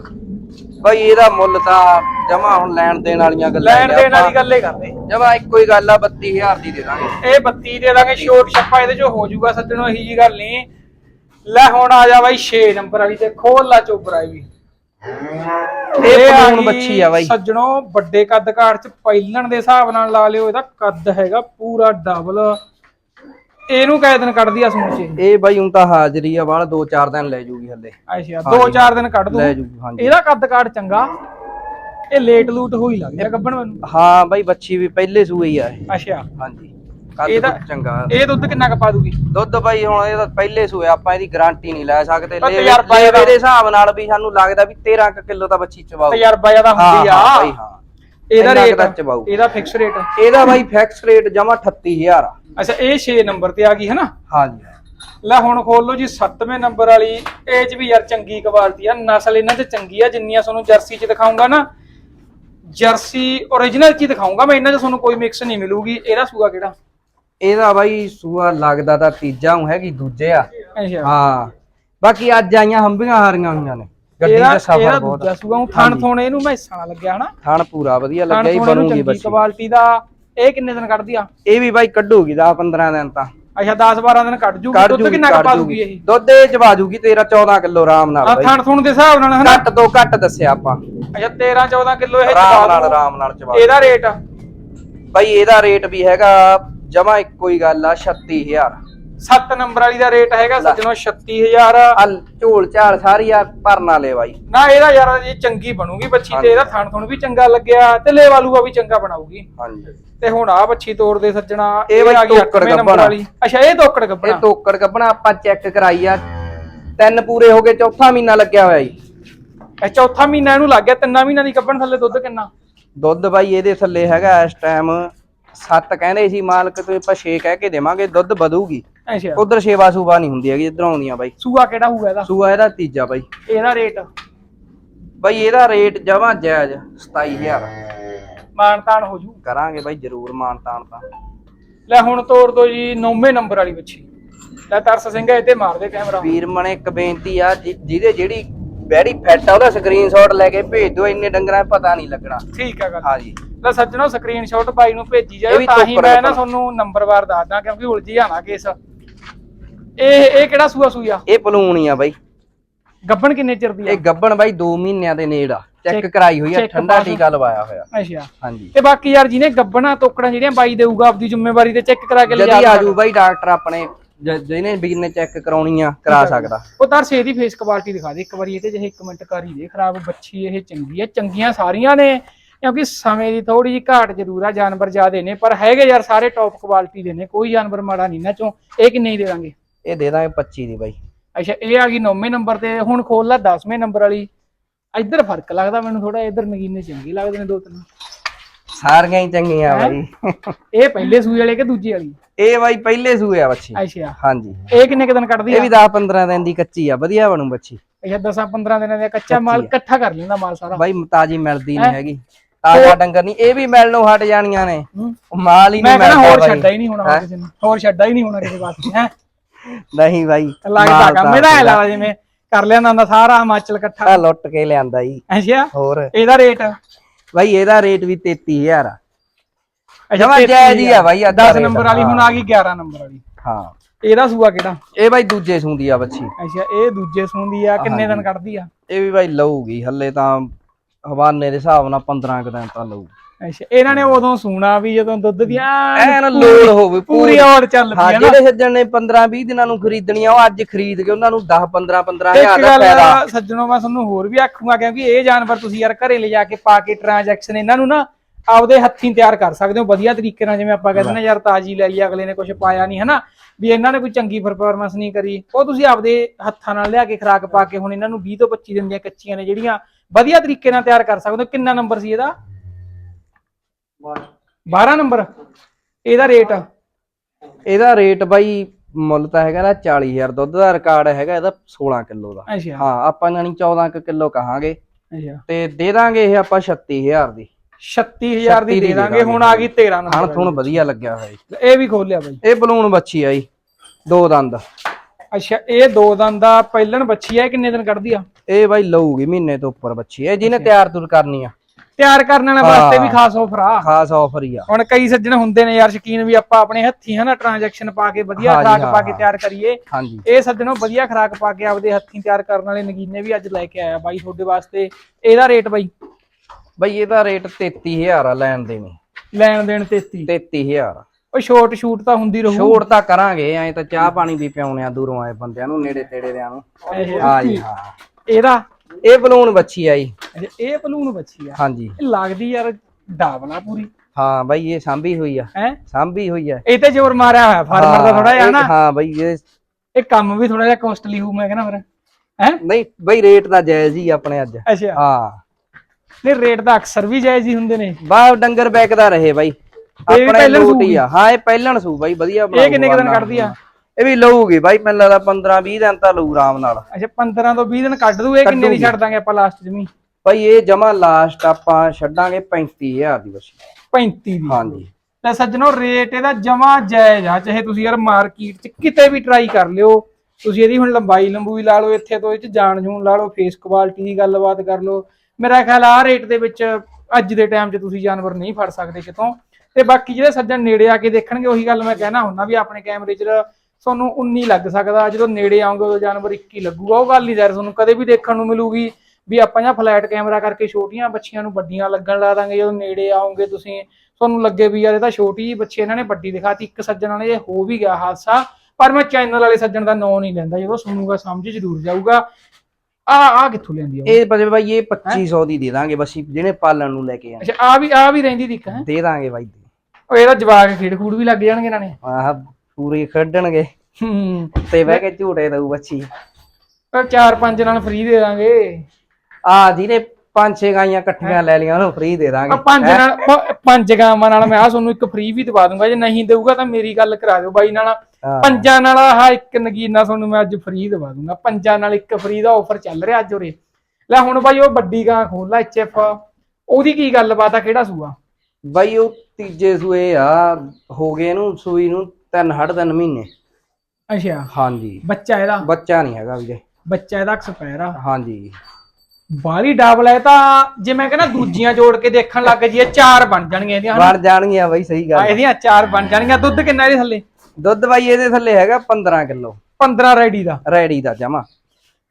ਬਾਈ ਇਹਦਾ ਮੁੱਲ ਤਾਂ ਜਮਾ ਹੁਣ ਲੈਣ ਦੇਣ ਵਾਲੀਆਂ ਗੱਲਾਂ ਲੈਣ ਦੇਣ ਵਾਲੀ ਗੱਲ ਹੀ ਕਰਦੇ। ਜਮਾ ਇੱਕੋ ਹੀ ਗੱਲ ਆ 32000 ਦੀ ਦੇ ਦਾਂਗੇ। ਇਹ 32 ਦੇ ਦਾਂਗੇ ਛੋਟ ਛੱਪਾ ਇਹਦੇ ਚੋਂ ਹੋ ਜਾਊਗਾ ਸੱਜਣੋ ਇਹੀ ਜੀ ਗੱਲ ਨਹੀਂ। ਲੈ ਹੁਣ ਆ ਜਾ ਬਾਈ 6 ਨੰਬਰ ਵਾਲੀ ਤੇ ਖੋਲ ਲਾ ਚੋਬਰਾ ਵੀ। ਇਹ ਆ ਪਲੂਣ ਗਈ ਬੱਚੀ ਆ ਬਾਈ। ਸੱਜਣੋ ਵੱਡੇ ਕੱਦ ਕਾਠ ਚ ਪਹਿਲਣ ਦੇ ਹਿਸਾਬ ਨਾਲ ਲਾ ਲਿਓ ਇਹਦਾ ਕੱਦ ਹੈਗਾ ਪੂਰਾ ਡਬਲ ਇਹਨੂੰ ਕੈ ਦਿਨ ਕੱਢਦੀ ਆ ਚ ਇਹ। ਬਾਈ ਹੁਣ ਤਾਂ ਹਾਜ਼ਰੀ ਆ ਵਾਲਾ 2-4 ਦਿਨ ਲੈ ਜੂਗੀ ਹੱਲੇ। ਅੱਛਾ ਦੋ ਚਾਰ ਦਿਨ ਕੱਢ ਦੂ। ਲੈ ਜੂਗੀ ਹਾਂਜੀ। ਇਹਦਾ ਕੱਦ ਕਾਠ ਚੰਗਾ। ਇਹ ਲੇਟ ਲੂਟ ਹੋਈ ਲੱਗਦਾ ਗੱਬਣ ਮੈਨੂੰ। ਹਾਂ ਬਾਈ ਬੱਚੀ ਵੀ ਪਹਿਲੇ ਹੀ ਆ ਇਹ। ਅੱਛਾ। ਹਾਂਜੀ। ਕੱਦ ਇਹਦਾ- ਕੁੱਦ ਚੰਗਾ। ਇਹ ਦੁੱਧ ਕਿੰਨਾ ਕੁ ਪਾ ਦੂਗੀ? ਦੁੱਧ ਬਾਈ ਹੁਣ ਇਹਦਾ ਪਹਿਲੇ ਸੂਏ ਆਪਾਂ ਇਹਦੀ ਗਾਰੰਟੀ ਨਹੀਂ ਲੈ ਸਕਦੇ। ਪਰ ਤਜਰਬਾ ਇਹਦਾ- ਦੇ ਹਿਸਾਬ ਨਾਲ ਵੀ ਸਾਨੂੰ ਲੱਗਦਾ ਵੀ 13 ਕੁ ਕਿਲੋ ਤਾਂ ਬੱਚੀ ਚਵਾਉ ਤਜਰਬਾ ਜ਼ਿਆਦਾ ਹੁੰਦੀ ਆ। ਬਾਈ ਹਾਂ। ਇਹਦਾ ਇੰਨਾ ਕੁ ਰੇਟ ਤਾਂ ਚਬਾਊ। ਇਹਦਾ ਫਿਕਸ ਰੇਟ ਇਹਦਾ ਬਾਈ ਫਿਕਸ ਰੇਟ ਜਮਾ 38000 ਆ ਅੱਛਾ ਇਹ 6 ਨੰਬਰ ਤੇ ਆ ਗਈ ਹੈ ਨਾ ਹਾਂਜੀ। ਲੈ ਹੁਣ ਖੋਲ ਲਓ ਜੀ 7ਵੇਂ ਨੰਬਰ ਵਾਲੀ। ਇਹ ਚ ਵੀ ਯਾਰ ਚੰਗੀ ਕੁਆਲਿਟੀ ਆ। ਨਸਲ ਇਹਨਾਂ ਚ ਚੰਗੀ ਆ ਜਿੰਨੀਆਂ ਤੁਹਾਨੂੰ ਜਰਸੀ ਚ ਦਿਖਾਉਂਗਾ ਨਾ। ਜਰਸੀ origignal ਚ ਹੀ ਦਿਖਾਉਂਗਾ ਮੈਂ ਇਹਨਾਂ ਚ ਤੁਹਾਨੂੰ ਕੋਈ ਮਿਕਸ ਨਹੀਂ ਮਿਲੂਗੀ। ਇਹਦਾ ਸੂਆ ਕਿਹੜਾ? ਇਹਦਾ ਬਾਈ ਸੂਆ ਲੱਗਦਾ ਤਾਂ ਤੀਜਾ ਨੂੰ ਹੈਗੀ ਦੂਜੇ ਆ। ਅੱਛਾ। ਹਾਂ। ਬਾਕੀ ਅੱਜ ਆਈਆਂ ਹੰਬੀਆਂ ਹਾਰੀਆਂ ਹੋਈਆਂ ਨੇ। ਗੱਡੀ ਦਾ ਸਫਰ ਬਹੁਤ ਆ। ਸੂਆ ਉਹ ਥਣ ਥੋਣ ਇਹਨੂੰ ਮੈਸਾਂ ਲੱਗਿਆ ਹਨਾ। ਥਣ ਪੂਰਾ ਵਧੀਆ ਲੱਗਿਆ ਹੀ ਬਣੂਗੀ ਬੱਚੀ। ਕੁਆਲਿਟੀ ਦਾ। ਇਹ ਕਿੰਨੇ ਦਿਨ ਕੱਢਦੀ ਆ? ਇਹ ਵੀ ਬਾਈ ਕੱਢੂਗੀ 10 15 ਦਿਨ ਤਾਂ। ਅੱਛਾ 10 12 ਦਿਨ ਕੱਢ ਜੂਗੀ ਦੁੱਧ ਕਿੰਨਾ ਕੱਢ ਪਾ ਜੂਗੀ ਦੂਗੀ ਇਹ? ਦੁੱਧ ਇਹ ਚਵਾ ਜੂਗੀ 13 14 ਕਿਲੋ ਆਰਾਮ ਨਾਲ ਬਾਈ। ਥਣ ਥੁਣ ਦੇ ਹਿਸਾਬ ਨਾਲ ਹਨਾ? ਘੱਟ ਤੋਂ ਘੱਟ ਦੱਸਿਆ ਆਪਾਂ। ਅੱਛਾ 13 14 ਕਿਲੋ ਇਹ ਆਰਾਮ ਚਬਾ ਨਾਲ। ਆਰਾਮ ਨਾਲ ਚਵਾ ਇਹਦਾ ਰੇਟ? ਬਾਈ ਇਹਦਾ ਰੇਟ ਵੀ ਹੈਗਾ ਜਮਾ ਇੱਕੋ ਹੀ ਗੱਲ ਆ 36000 7 ਨੰਬਰ ਵਾਲੀ ਦਾ ਰੇਟ ਹੈਗਾ ਸੱਜਣੋ 36000 ਆ ਝੋਲ ਝਾਲ ਸਾਰੀ ਆ ਭਰਨਾ ਲੈ ਬਾਈ। ਨਾ ਇਹਦਾ ਯਾਰ ਇਹ ਚੰਗੀ ਬਣੂਗੀ ਬੱਚੀ ਤੇ ਇਹਦਾ ਥਣ ਥਣ ਵੀ ਚੰਗਾ ਲੱਗਿਆ ਤੇ ਲੇਵਾਲੂਆ ਵੀ ਚੰਗਾ ਬਣਾਊਗੀ। ਹਾਂਜੀ। ਤੇ ਹੁਣ ਆ ਬੱਚੀ ਤੋੜ ਦੇ ਸੱਜਣਾ ਇਹ ਬਾਈ ਗੱਭਣ ਆ। ਵਾਲੀ। ਅੱਛਾ ਇਹ ਇਹ ਗੱਬਣਾ। ਟੋਕੜ ਕੱਪਣਾ ਆਪਾਂ ਚੈੱਕ ਕਰਾਈ ਆ। ਤਿੰਨ ਪੂਰੇ ਹੋ ਗਏ ਚੌਥਾ ਮਹੀਨਾ ਲੱਗਿਆ ਹੋਇਆ ਜੀ। ਇਹ ਚੌਥਾ ਮਹੀਨਾ ਇਹਨੂੰ ਲੱਗ ਗਿਆ ਤਿੰਨਾਂ ਮਹੀਨਿਆਂ ਦੀ ਗੱਬਣ ਥੱਲੇ ਦੁੱਧ ਕਿੰਨਾ? ਦੁੱਧ ਬਾਈ ਇਹਦੇ ਥੱਲੇ ਹੈਗਾ ਇਸ ਟਾਈਮ 7 ਕਹਿੰਦੇ ਸੀ ਮਾਲਕ ਤੋਂ ਆਪਾਂ 6 ਕਹਿ ਕੇ ਦੇਵਾਂਗੇ ਦੁੱਧ ਵਧੂਗੀ। ਅੱਛਾ। ਉਧਰ ਸੇਵਾ ਸੂਬਾ ਨਹੀਂ ਹੁੰਦੀ ਹੈਗੀ ਇਧਰੋਂ ਆਉਂਦੀਆਂ ਬਾਈ। ਸੂਆ ਕਿਹੜਾ ਹੋਊਗਾ ਇਹਦਾ? ਸੂਆ ਇਹਦਾ ਤੀਜਾ ਬਾਈ। ਇਹਦਾ ਰੇਟ? ਬਾਈ ਇਹਦਾ ਰੇਟ ਜਮਾ ਜਾਇਜ਼ 27000 ਮਾਨਤਾਨ ਹੋ ਜੂ। ਕਰਾਂਗੇ ਬਾਈ ਜ਼ਰੂਰ ਮਾਨ ਤਾਨ ਤਾਂ। ਲੈ ਹੁਣ ਤੋੜ ਦੋ ਜੀ 9ਵੇਂ ਨੰਬਰ ਵਾਲੀ ਬੱਚੀ। ਲੈ ਤਰਸ ਸਿੰਘ ਇਹ ਤੇ ਮਾਰ ਦੇ ਕੈਮਰਾ ਵੀਰ ਮਣੇ ਇੱਕ ਬੇਨਤੀ ਆ ਜਿ- ਜਿਹਦੇ ਜਿਹੜੀ ਬੈਰੀ ਫਿੱਟ ਆ ਉਹਦਾ ਸਕਰੀਨਸ਼ਾਟ ਲੈ ਕੇ ਭੇਜ ਦਿਓ ਇੰਨੇ ਡੰਗਰਾਂ ਪਤਾ ਨਹੀਂ ਲੱਗਣਾ। ਠੀਕ ਆ ਗੱਲ। ਹਾਂਜੀ। ਲੈ ਸੱਜਣੋ ਸਕਰੀਨਸ਼ਾਟ ਬਾਈ ਨੂੰ ਭੇਜੀ ਜਾਓ ਤਾਂ ਹੀ ਮੈਂ ਨਾ। ਤੁਹਾਨੂੰ ਨੰਬਰਵਾਰ ਦੱਸਦਾ ਕਿਉਂਕਿ ਉਲਝੀ ਜਾਣਾ ਕੇਸ ਇਹ ਇਹ ਕਿਹੜਾ ਸੂਆ ਸੂਆ ਇਹ ਪਲੂਣੀ ਆ ਬਾਈ। ਗੱਬਣ ਕਿੰਨੇ ਚਿਰ ਦੀ ਆ? ਇਹ ਗੱਬਣ ਬਾਈ 2 ਮਹੀਨਿਆਂ ਦੇ ਨੇੜ ਆ। ਚੈੱਕ ਕਰਾਈ ਹੋਈ ਆ ਠੰਡਾ। ਟੀਕਾ ਲਵਾਇਆ ਹੋਇਆ। ਅੱਛਾ। ਹਾਂਜੀ। ਤੇ ਬਾਕੀ ਯਾਰ ਜਿਹਨੇ ਗੱਬਣਾ ਤੋਕੜਾਂ ਜਿਹੜੀਆਂ ਬਾਈ ਦੇਊਗਾ ਆਪਦੀ ਜ਼ਿੰਮੇਵਾਰੀ ਤੇ ਚੈੱਕ ਕਰਾ ਕੇ ਜਦੀ ਲਿਜਾ ਆਜੂ ਬਾਈ ਡਾਕਟਰ ਆਪਣੇ ਜ- ਜਿਹਨੇ ਵੀਰ ਨੇ ਚੈੱਕ ਕਰਾਉਣੀ ਆ। ਕਰਾ ਸਕਦਾ। ਉਹ ਤਾਰ ਸੇ ਦੀ ਫੇਸ ਕੁਆਲਿਟੀ ਦਿਖਾ ਦੇ। ਇੱਕ ਵਾਰੀ ਇਹ ਤੇ ਜਿਹੇ ਇੱਕ ਮਿੰਟ ਕਰ ਹੀ ਦੇ ਖਰਾਬ ਬੱਚੀ ਇਹ ਚੰਗੀ ਹੈ ਚੰਗੀਆਂ ਸਾਰੀਆਂ ਨੇ। ਕਿਉਂਕਿ ਸਮੇਂ ਦੀ ਥੋੜੀ ਜਿਹੀ ਘਾਟ ਜ਼ਰੂਰ ਆ ਜਾਨਵਰ ਜ਼ਿਆਦੇ ਨੇ ਪਰ ਹੈਗੇ ਯਾਰ ਸਾਰੇ ਟੌਪ ਕੁਆਲਿਟੀ ਦੇ ਨੇ ਕੋਈ ਜਾਨਵਰ ਮਾੜਾ ਨਹੀਂ ਨਾ ਚੋਂ ਇਹ ਕਿੰਨੇ ਹੀ ਦੇ ਦਾਂਗੇ? ਇਹ ਦੇ ਦਾਂਗੇ 25 ਦੀ ਬਾਈ। ਅੱਛਾ ਇਹ ਆ ਗਈ 9ਵੇਂ ਨੰਬਰ ਤੇ ਹੁਣ ਖੋਲ ਲੈ 10ਵੇਂ ਨੰਬਰ ਵਾਲੀ। ਇੱਧਰ ਫ਼ਰਕ ਲੱਗਦਾ ਮੈਨੂੰ ਥੋੜਾ ਇੱਧਰ ਨਗੀਨੇ ਚੰਗੀ ਲੱਗਦੇ ਨੇ ਦੋ ਤਿੰਨ। ਸਾਰੀਆਂ ਹੀ ਚੰਗੀਆਂ ਬਾਈ। ਇਹ ਪਹਿਲੇ ਸੂਏ ਵਾਲੇ ਕਿ ਦੂਜੇ ਵਾਲੀ? ਇਹ ਬਾਈ ਪਹਿਲੇ ਸੂਏ ਆ ਬੱਚੀ। ਅੱਛਾ। ਹਾਂਜੀ। ਇਹ ਕਿੰਨੇ ਕੁ ਦਿਨ ਕੱਢਦੀ ਇਹ ਵੀ 10 15 ਦਿਨ ਦੀ ਕੱਚੀ ਆ ਵਧੀਆ ਬਣੂ ਬੱਚੀ। ਅੱਛਾ 10 15 ਦਿਨਾਂ ਦਾ ਕੱਚਾ ਮਾਲ ਇਕੱਠਾ ਕਰ ਲੈਂਦਾ ਮਾਲ ਸਾਰਾ। ਬਾਈ ਤਾਜੀ ਮਿਲਦੀ? ਨਹੀਂ ਹੈਗੀ। ਤਾਜ਼ਾ ਡੰਗਰ ਨਹੀਂ ਇਹ ਵੀ ਮਿਲਣੋਂ ਹਟ ਜਾਣੀਆਂ ਨੇ। ਮਾਲ ਹੀ ਮੈਂ ਨਹੀਂ ਕਹਿੰਦਾ ਮਿਲਦਾ ਹੋਰ। ਛੱਡਾ ਹੀ ਨਹੀਂ ਹੋਣਾ? ਕਿਸੇ ਨੂੰ ਹੋਰ ਛੱਡਾ ਹੀ ਨਹੀਂ ਹੋਣਾ ਕਿਸੇ ਪਾਸੇ ਹੈ? ਨਹੀਂ ਬਾਈ ਲੱਗਦਾ ਕੰਮ ਇਹਦਾ ਇਲਾਵਾ ਜਿਵੇਂ ਕਰ ਲਿਆਂਦਾ ਹੁੰਦਾ ਸਾਰਾ ਹਿਮਾਚਲ ਇਕੱਠਾ। ਆ ਲੁੱਟ ਕੇ ਲਿਆਂਦਾ ਜੀ। ਅੱਛਾ? ਹੋਰ। ਇਹਦਾ ਰੇਟ? ਬਾਈ ਇਹਦਾ ਰੇਟ ਵੀ 33000 ਆ। ਅੱਛਾ ਜਾਇਜ਼ ਹੀ ਆ ਬਾਈ, ਅੱਧਾ 10 ਰੇਟ। ਨੰਬਰ ਵਾਲੀ ਹੁਣ ਆ ਗਈ 11 ਨੰਬਰ ਵਾਲੀ। ਹਾਂ। ਇਹਦਾ ਸੂਆ ਕਿਹੜਾ? ਇਹ ਬਾਈ ਦੂਜੇ ਸੂੰਦੀ ਆ ਬੱਚੀ। ਅੱਛਾ ਇਹ ਦੂਜੇ ਸੂੰਦੀ ਆ ਕਿੰਨੇ ਦਿਨ ਕੱਢਦੀ ਆ? ਇਹ ਵੀ ਬਾਈ ਲਊਗੀ ਹੱਲੇ ਤਾਂ ਹਵਾਨੇ ਦੇ ਹਿਸਾਬ ਨਾਲ 15 ਕੁ ਦਿਨ ਤਾਂ ਲਊ। ਅੱਛਾ ਇਹਨਾਂ ਨੇ ਉਦੋਂ ਸੂਣਾ ਵੀ ਜਦੋਂ ਦੁੱਧ ਦੀ ਐਨ ਲੋੜ ਹੋਵੇ ਪੂਰੀ ਔੜ ਚੱਲ ਹਾਂ ਪਈ ਆ ਨਾ। ਜਿਹੜੇ ਸੱਜਣ ਨੇ 15 20 ਦਿਨਾਂ ਨੂੰ ਖਰੀਦਣੀ ਆ ਉਹ ਅੱਜ ਖਰੀਦ ਕੇ ਉਹਨਾਂ ਨੂੰ 10 15 ਤੇ 15000 ਇੱਕ ਦਾ ਫਾਇਦਾ। ਸੱਜਣੋ ਮੈਂ ਤੁਹਾਨੂੰ ਹੋਰ ਵੀ ਆਖੂਗਾ ਕਿਉਂਕਿ ਇਹ ਜਾਨਵਰ ਤੁਸੀਂ ਯਾਰ ਘਰੇ ਲਿਜਾ ਕੇ ਪਾ ਕੇ ਟ੍ਰਾਂਜੈਕਸ਼ਨ ਇਹਨਾਂ ਨੂੰ ਨਾ ਆਪਦੇ ਹੱਥੀਂ ਤਿਆਰ ਕਰ ਸਕਦੇ ਹੋ ਵਧੀਆ ਤਰੀਕੇ ਨਾਲ ਜਿਵੇਂ ਆਪਾਂ ਕਹਿੰਦੇ ਨੇ ਯਾਰ ਤਾਜੀ ਲੈ ਲਈ ਅਗਲੇ ਨੇ ਕੁਝ ਪਾਇਆ ਨਹੀਂ ਹਨਾ? ਵੀ ਇਹਨਾਂ ਨੇ ਕੋਈ ਚੰਗੀ ਪਰਫਾਰਮੈਂਸ ਨਹੀਂ ਕਰੀ। ਉਹ ਤੁਸੀਂ ਆਪਦੇ ਹੱਥਾਂ ਨਾਲ ਲਿਆ ਕੇ ਖਰਾਕ ਪਾ ਕੇ ਹੁਣ ਇਹਨਾਂ ਨੂੰ 20 ਤੋਂ 25 ਦਿਨ ਦੀਆਂ ਕੱਚੀਆਂ ਨੇ ਜਿਹੜੀਆਂ ਵਧੀਆ ਤਰੀਕੇ ਨਾਲ ਤਿਆਰ ਕਰ ਸਕਦੇ ਹੋ। ਕਿੰਨਾ ਨੰਬਰ ਸੀ ਇਹਦਾ? 12 ਨੰਬਰ ਇਹਦਾ ਰੇਟ ਇਹਦਾ ਰੇਟ ਬਾਈ ਮੁੱਲ ਤਾਂ ਹੈਗਾ ਨਾ 40000 ਦੁੱਧ ਦਾ ਰਿਕਾਰਡ ਹੈਗਾ ਇਹਦਾ 16 ਕਿਲੋ ਦਾ। ਹਾਂ ਆਪਾਂ ਜਾਨੀ 14 ਕੁ ਕਿਲੋ ਕਹਾਂਗੇ ਅੱਛਾ। ਤੇ ਦੇ ਦਾਂਗੇ ਇਹ ਆਪਾਂ 36000 ਦੀ। 36000 ਦੀ ਦੇ ਦਾਂਗੇ ਹੁਣ ਆ ਗਈ 13 ਹਣ ਨੰਬਰ ਤੁਹਾਨੂੰ ਵਧੀਆ ਲੱਗਿਆ ਹੋਇਆ ਜੀ ਇਹ ਵੀ ਖੋਲਿਆ ਬਾਈ। ਇਹ ਬਲੂਨ ਬੱਚੀ ਆ ਜੀ ਦੋ ਦੰਦ। ਅੱਛਾ ਇਹ ਦੋ ਦੰਦ ਦਾ ਪਹਿਲਣ ਬੱਚੀ ਆ ਕਿੰਨੇ ਦਿਨ ਕੱਢਦੀ ਆ? ਇਹ ਬਾਈ ਲਊਗੀ ਮਹੀਨੇ ਤੋਂ ਉੱਪਰ ਬੱਚੀ ਇਹ ਜਿਹਨੇ ਤਿਆਰ ਤੁਰ ਕਰਨੀ ਆ। ਤਿਆਰ ਕਰਨ ਵਾਲੇ ਵਾਸਤੇ ਵੀ ਖਾਸ ਆਫਰ ਆ। ਖਾਸ ਆਫਰ ਹੀ ਆ। ਹੁਣ ਕਈ ਸੱਜਣ ਹੁੰਦੇ ਨੇ ਯਾਰ ਸ਼ਕੀਨ ਵੀ ਆਪਾਂ ਆਪਣੇ ਹੱਥੀਂ ਹਨਾ ਟ੍ਰਾਂਜੈਕਸ਼ਨ ਪਾ ਕੇ ਵਧੀਆ ਖਰਾਕ ਪਾ ਕੇ। ਤਿਆਰ ਕਰੀਏ। ਇਹ ਸੱਜਣੋ ਵਧੀਆ ਖਰਾਕ ਪਾ ਕੇ ਆਪਦੇ ਹੱਥੀਂ ਤਿਆਰ ਕਰਨ ਵਾਲੇ ਨਗੀਨੇ ਵੀ ਅੱਜ ਲੈ ਕੇ ਆਇਆ ਬਾਈ ਤੁਹਾਡੇ ਵਾਸਤੇ। ਇਹਦਾ ਰੇਟ ਬਾਈ ਬਾਈ ਇਹਦਾ ਰੇਟ 33000 ਆ ਲੈਣ ਦੇਣੀ ਲੈਣ ਦੇਣ 33 33000 ਉਹ ਛੋਟ ਛੂਟ ਤਾਂ ਹੁੰਦੀ ਰਹੂ। ਛੋੜ ਤਾਂ ਕਰਾਂਗੇ ਐ ਤਾਂ ਚਾਹ ਪਾਣੀ ਵੀ ਪਿਆਉਣੇ ਆ ਦੂਰੋਂ ਆਏ ਬੰਦਿਆਂ ਨੂੰ ਨੇੜੇ ਤੇੜੇ ਦਿਆਂ ਨੂੰ। ਹਾਂ ਜੀ ਹਾਂ ਇਹਦਾ? ਇਹ ਬਲੂਨ ਬੱਚੀ ਆ ਜੀ। ਅੱਛਾ, ਇਹ ਬਲੂਨ ਬੱਚੀ ਆ। ਹਾਂਜੀ। ਇਹ ਲੱਗਦੀ ਯਾਰ ਡਾਬਲਾ ਪੂਰੀ। ਹਾਂ ਬਾਈ ਇਹ ਸਾਂਭੀ ਹੋਈ ਆ। ਹੈ? ਸਾਂਭੀ ਹੋਈ ਆ। ਇਹ ਤੇ ਜ਼ੋਰ ਮਾਰਿਆ ਹੋਇਆ ਫਾਰਮਰ ਦਾ ਥੋੜਾ ਜਿਹਾ ਨਾ। ਹਾਂ ਬਾਈ ਇਹ ਇਹ ਕੰਮ ਵੀ ਥੋੜਾ ਜਿਹਾ ਕੋਸਟਲੀ ਹੋਊ ਮੈਂ ਕਹਿੰਦਾ ਫਿਰ। ਹੈ? ਨਹੀਂ ਬਾਈ ਰੇਟ ਤਾਂ ਜਾਇਜ਼ ਹੀ ਆਪਣੇ ਅੱਜ। ਅੱਛਾ। ਹਾਂ। ਨਹੀਂ ਰੇਟ ਦਾ ਅਕਸਰ ਵੀ ਜਾਇਜ਼ ਹੀ ਹੁੰਦੇ ਨੇ। ਬਾ ਡੰਗਰ ਬੈਕਦਾ ਰਹੇ ਬਾਈ। ਆਪਣੇ ਲੋਟ? ਹੀ ਆ। ਹਾਂ ਇਹ ਪਹਿਲਣ ਸੂ ਬਾਈ ਵਧੀਆ ਇਹ ਕਿੰਨੇ ਦਿਨ ਕੱਢਦੀ ਆ? ਇਹ ਵੀ ਲਊਗੀ ਬਾਈ ਮੈਨੂੰ ਲੱਗਦਾ 15 20 ਦਿਨ ਤਾਂ ਲਊ ਆਰਾਮ ਨਾਲ। ਅੱਛਾ 15 ਤੋਂ 20 ਦਿਨ ਕੱਢ ਦੂ ਇਹ ਕਿੰਨੇ ਦੀ ਛੱਡ ਦਾਂਗੇ ਆਪਾਂ ਲਾਸਟ ਜਮੀ ਬਾਈ ਇਹ ਜਮਾ ਲਾਸਟ ਆਪਾਂ ਛੱਡਾਂਗੇ 35000 ਦੀ ਬੱਚੀ 35 ਦੀ। ਹਾਂਜੀ। ਤੇ ਸੱਜਣੋ ਰੇਟ ਇਹਦਾ ਜਮਾ ਜਾਇਜ਼ ਆ। ਚਾਹੇ ਤੁਸੀਂ ਯਾਰ ਮਾਰਕੀਟ 'ਚ ਕਿਤੇ ਵੀ ਟਰਾਈ ਕਰ ਲਿਓ। ਤੁਸੀਂ ਇਹਦੀ ਹੁਣ ਲੰਬਾਈ ਲੰਬੂਈ ਲਾ ਲਓ ਇੱਥੇ ਤੋਂ ਇਹ 'ਚ ਜਾਣ ਜੂਣ ਲਾ ਲਓ ਫੇਸ ਕੁਆਲਿਟੀ ਦੀ ਗੱਲਬਾਤ ਕਰ ਲਓ। ਮੇਰਾ ਖਿਆਲ ਆ ਰੇਟ ਦੇ ਵਿੱਚ ਅੱਜ ਦੇ ਟਾਈਮ 'ਚ ਤੁਸੀਂ ਜਾਨਵਰ ਨਹੀਂ ਫੜ ਸਕਦੇ ਕਿਤੋਂ। ਤੇ ਬਾਕੀ ਜਿਹੜੇ ਸੱਜਣ ਨੇੜੇ ਆ ਕੇ ਦੇਖਣਗੇ, ਉਹੀ ਗੱਲ ਮੈਂ ਕਹਿਣਾ ਹੁੰਦਾ ਵੀ ਆਪਣੇ ਕੈਮਰੇ 'ਚ ਤੁਹਾਨੂੰ 19 ਲੱਗ ਸਕਦਾ, ਜਦੋਂ ਨੇੜੇ ਆਉਂਗੇ ਉਦੋਂ ਜਾਨਵਰ 21 ਲੱਗੂਗਾ। ਉਹ ਗੱਲ ਨਹੀਂ ਯਾਰ ਤੁਹਾਨੂੰ ਕਦੇ ਵੀ ਦੇਖਣ ਨੂੰ ਮਿਲੂਗੀ ਵੀ ਆਪਾਂ ਜਾਂ ਫਲੈਟ ਕੈਮਰਾ ਕਰਕੇ ਛੋਟੀਆਂ ਬੱਚੀਆਂ ਨੂੰ ਵੱਡੀਆਂ ਲੱਗਣ ਲਾ ਦਾਂਗੇ, ਜਦੋਂ ਨੇੜੇ ਆਉਂਗੇ ਤੁਸੀਂ। ਤੁਹਾਨੂੰ ਲੱਗੇ ਵੀ ਯਾਰ ਇਹ ਤਾਂ ਛੋਟੀ ਜਿਹੀ ਬੱਚੀ ਇਹਨਾਂ ਨੇ ਵੱਡੀ ਦਿਖਾਤੀ, ਇੱਕ ਸੱਜਣ ਵਾਲੇ ਇਹ ਹੋ ਵੀ ਗਿਆ ਹਾਦਸਾ। ਪਰ ਮੈਂ ਚੈਨਲ ਵਾਲੇ ਸੱਜਣ ਦਾ ਨਾਂ ਨਹੀਂ ਲੈਂਦਾ, ਜਦੋਂ ਸੁਣੂਗਾ ਸਮਝ ਜ਼ਰੂਰ ਜਾਊਗਾ। ਆ ਆ ਕਿੱਥੋਂ ਲੈਂਦੀ ਆ ਉਹ? ਇਹ ਬਜੇ ਬਾਈ ਇਹ 2500 ਦੀ ਦੇ ਦਾਂਗੇ ਬਸ ਜਿਹਨੇ ਪਾਲਣ ਨੂੰ ਲੈ ਕੇ ਆਏ ਅੱਛਾ ਆ ਵੀ ਆ ਵੀ ਰਹਿੰਦੀ ਦਿਖ ਹੈ? ਦੇ ਦਾਂਗੇ ਬਾਈ ਉਹ ਇਹਦਾ ਜਵਾਕ ਖੇਡ ਖੂਡ ਵੀ ਲੱਗ ਜਾਣਗੇ ਇਹਨਾਂ ਨੇ। ਆਹ ਪੂਰੀ ਖੇਡਣਗੇ। ਹੂੰ। ਤੇ ਬਹਿ ਕੇ ਝੂਟੇ ਦਊ ਬੱਚੀ। ਪਰ ਚਾਰ ਪੰਜ ਨਾਲ ਫ੍ਰੀ ਦੇ ਦਾਂਗੇ। ਆ ਜਿਹਨੇ ਪੰਜ ਛੇ ਗਾਈਆਂ ਇਕੱਠੀਆਂ ਲੈ ਲਈਆਂ ਉਹਨੂੰ ਫ੍ਰੀ ਦੇ ਦਾਂਗੇ। ਪੰਜ ਨਾਲ ਪ- ਪੰਜ ਗਾਵਾਂ ਨਾਲ ਮੈਂ ਆ ਤੁਹਾਨੂੰ ਇੱਕ ਫ੍ਰੀ ਵੀ ਦਵਾ ਦੂੰਗਾ ਜੇ ਨਹੀਂ ਦੇਊਗਾ ਤਾਂ ਮੇਰੀ ਗੱਲ ਕਰਾ ਦਿਓ ਬਾਈ ਨਾਲ। ਪੰਜਾਂ ਨਾਲ ਆਹ ਇੱਕ ਨਗੀਨਾ ਤੁਹਾਨੂੰ ਮੈਂ ਅੱਜ ਫ੍ਰੀ ਦਵਾ ਦੂੰਗਾ। ਪੰਜਾਂ ਨਾਲ ਇੱਕ ਫ੍ਰੀ ਦਾ ਆਫਰ ਚੱਲ ਰਿਹਾ ਅੱਜ ਉਰੇ। ਲੈ ਹੁਣ ਬਾਈ ਉਹ ਵੱਡੀ ਗਾਂ ਖੋਲ ਲਾ ਐਚਐਫ ਉਹਦੀ ਕੀ ਗੱਲਬਾਤ ਆ? ਕਿਹੜਾ ਸੂਆ? ਬਾਈ ਉਹ ਤੀਜੇ ਸੂਏ ਆ। ਹੋ ਗਏ ਇਹਨੂੰ ਸੂਈ ਨੂੰ ਤਿੰਨ ਹੜ ਤਿੰਨ ਮਹੀਨੇ। ਅੱਛਾ। ਹਾਂਜੀ। ਬੱਚਾ ਇਹਦਾ? ਬੱਚਾ ਨਹੀਂ ਹੈਗਾ ਵੀਰੇ। ਬੱਚਾ ਇਹਦਾ ਐਕਸਪਾਇਰ ਆ। ਹਾਂਜੀ। ਬਾਲੀ ਡਬਲ ਹੈ ਤਾਂ ਜੇ ਮੈਂ ਕਹਿੰਦਾ ਦੂਜੀਆਂ ਜੋੜ ਕੇ ਦੇਖਣ ਲੱਗ ਜੀ ਇਹ ਚਾਰ ਬਣ ਜਾਣਗੀਆਂ ਇਹਦੀਆਂ ਬਣ ਜਾਣਗੀਆਂ ਬਾਈ ਸਹੀ ਆ। ਗੱਲ ਇਹਦੀਆਂ ਚਾਰ ਬਣ ਜਾਣਗੀਆਂ। ਦੁੱਧ ਕਿੰਨਾ ਇਹਦੇ ਥੱਲੇ? ਦੁੱਧ ਬਾਈ ਇਹਦੇ ਥੱਲੇ ਹੈਗਾ 15 ਕਿਲੋ। 15 ਰੈਡੀ ਦਾ। ਰੈਡੀ ਦਾ ਜਮਾ।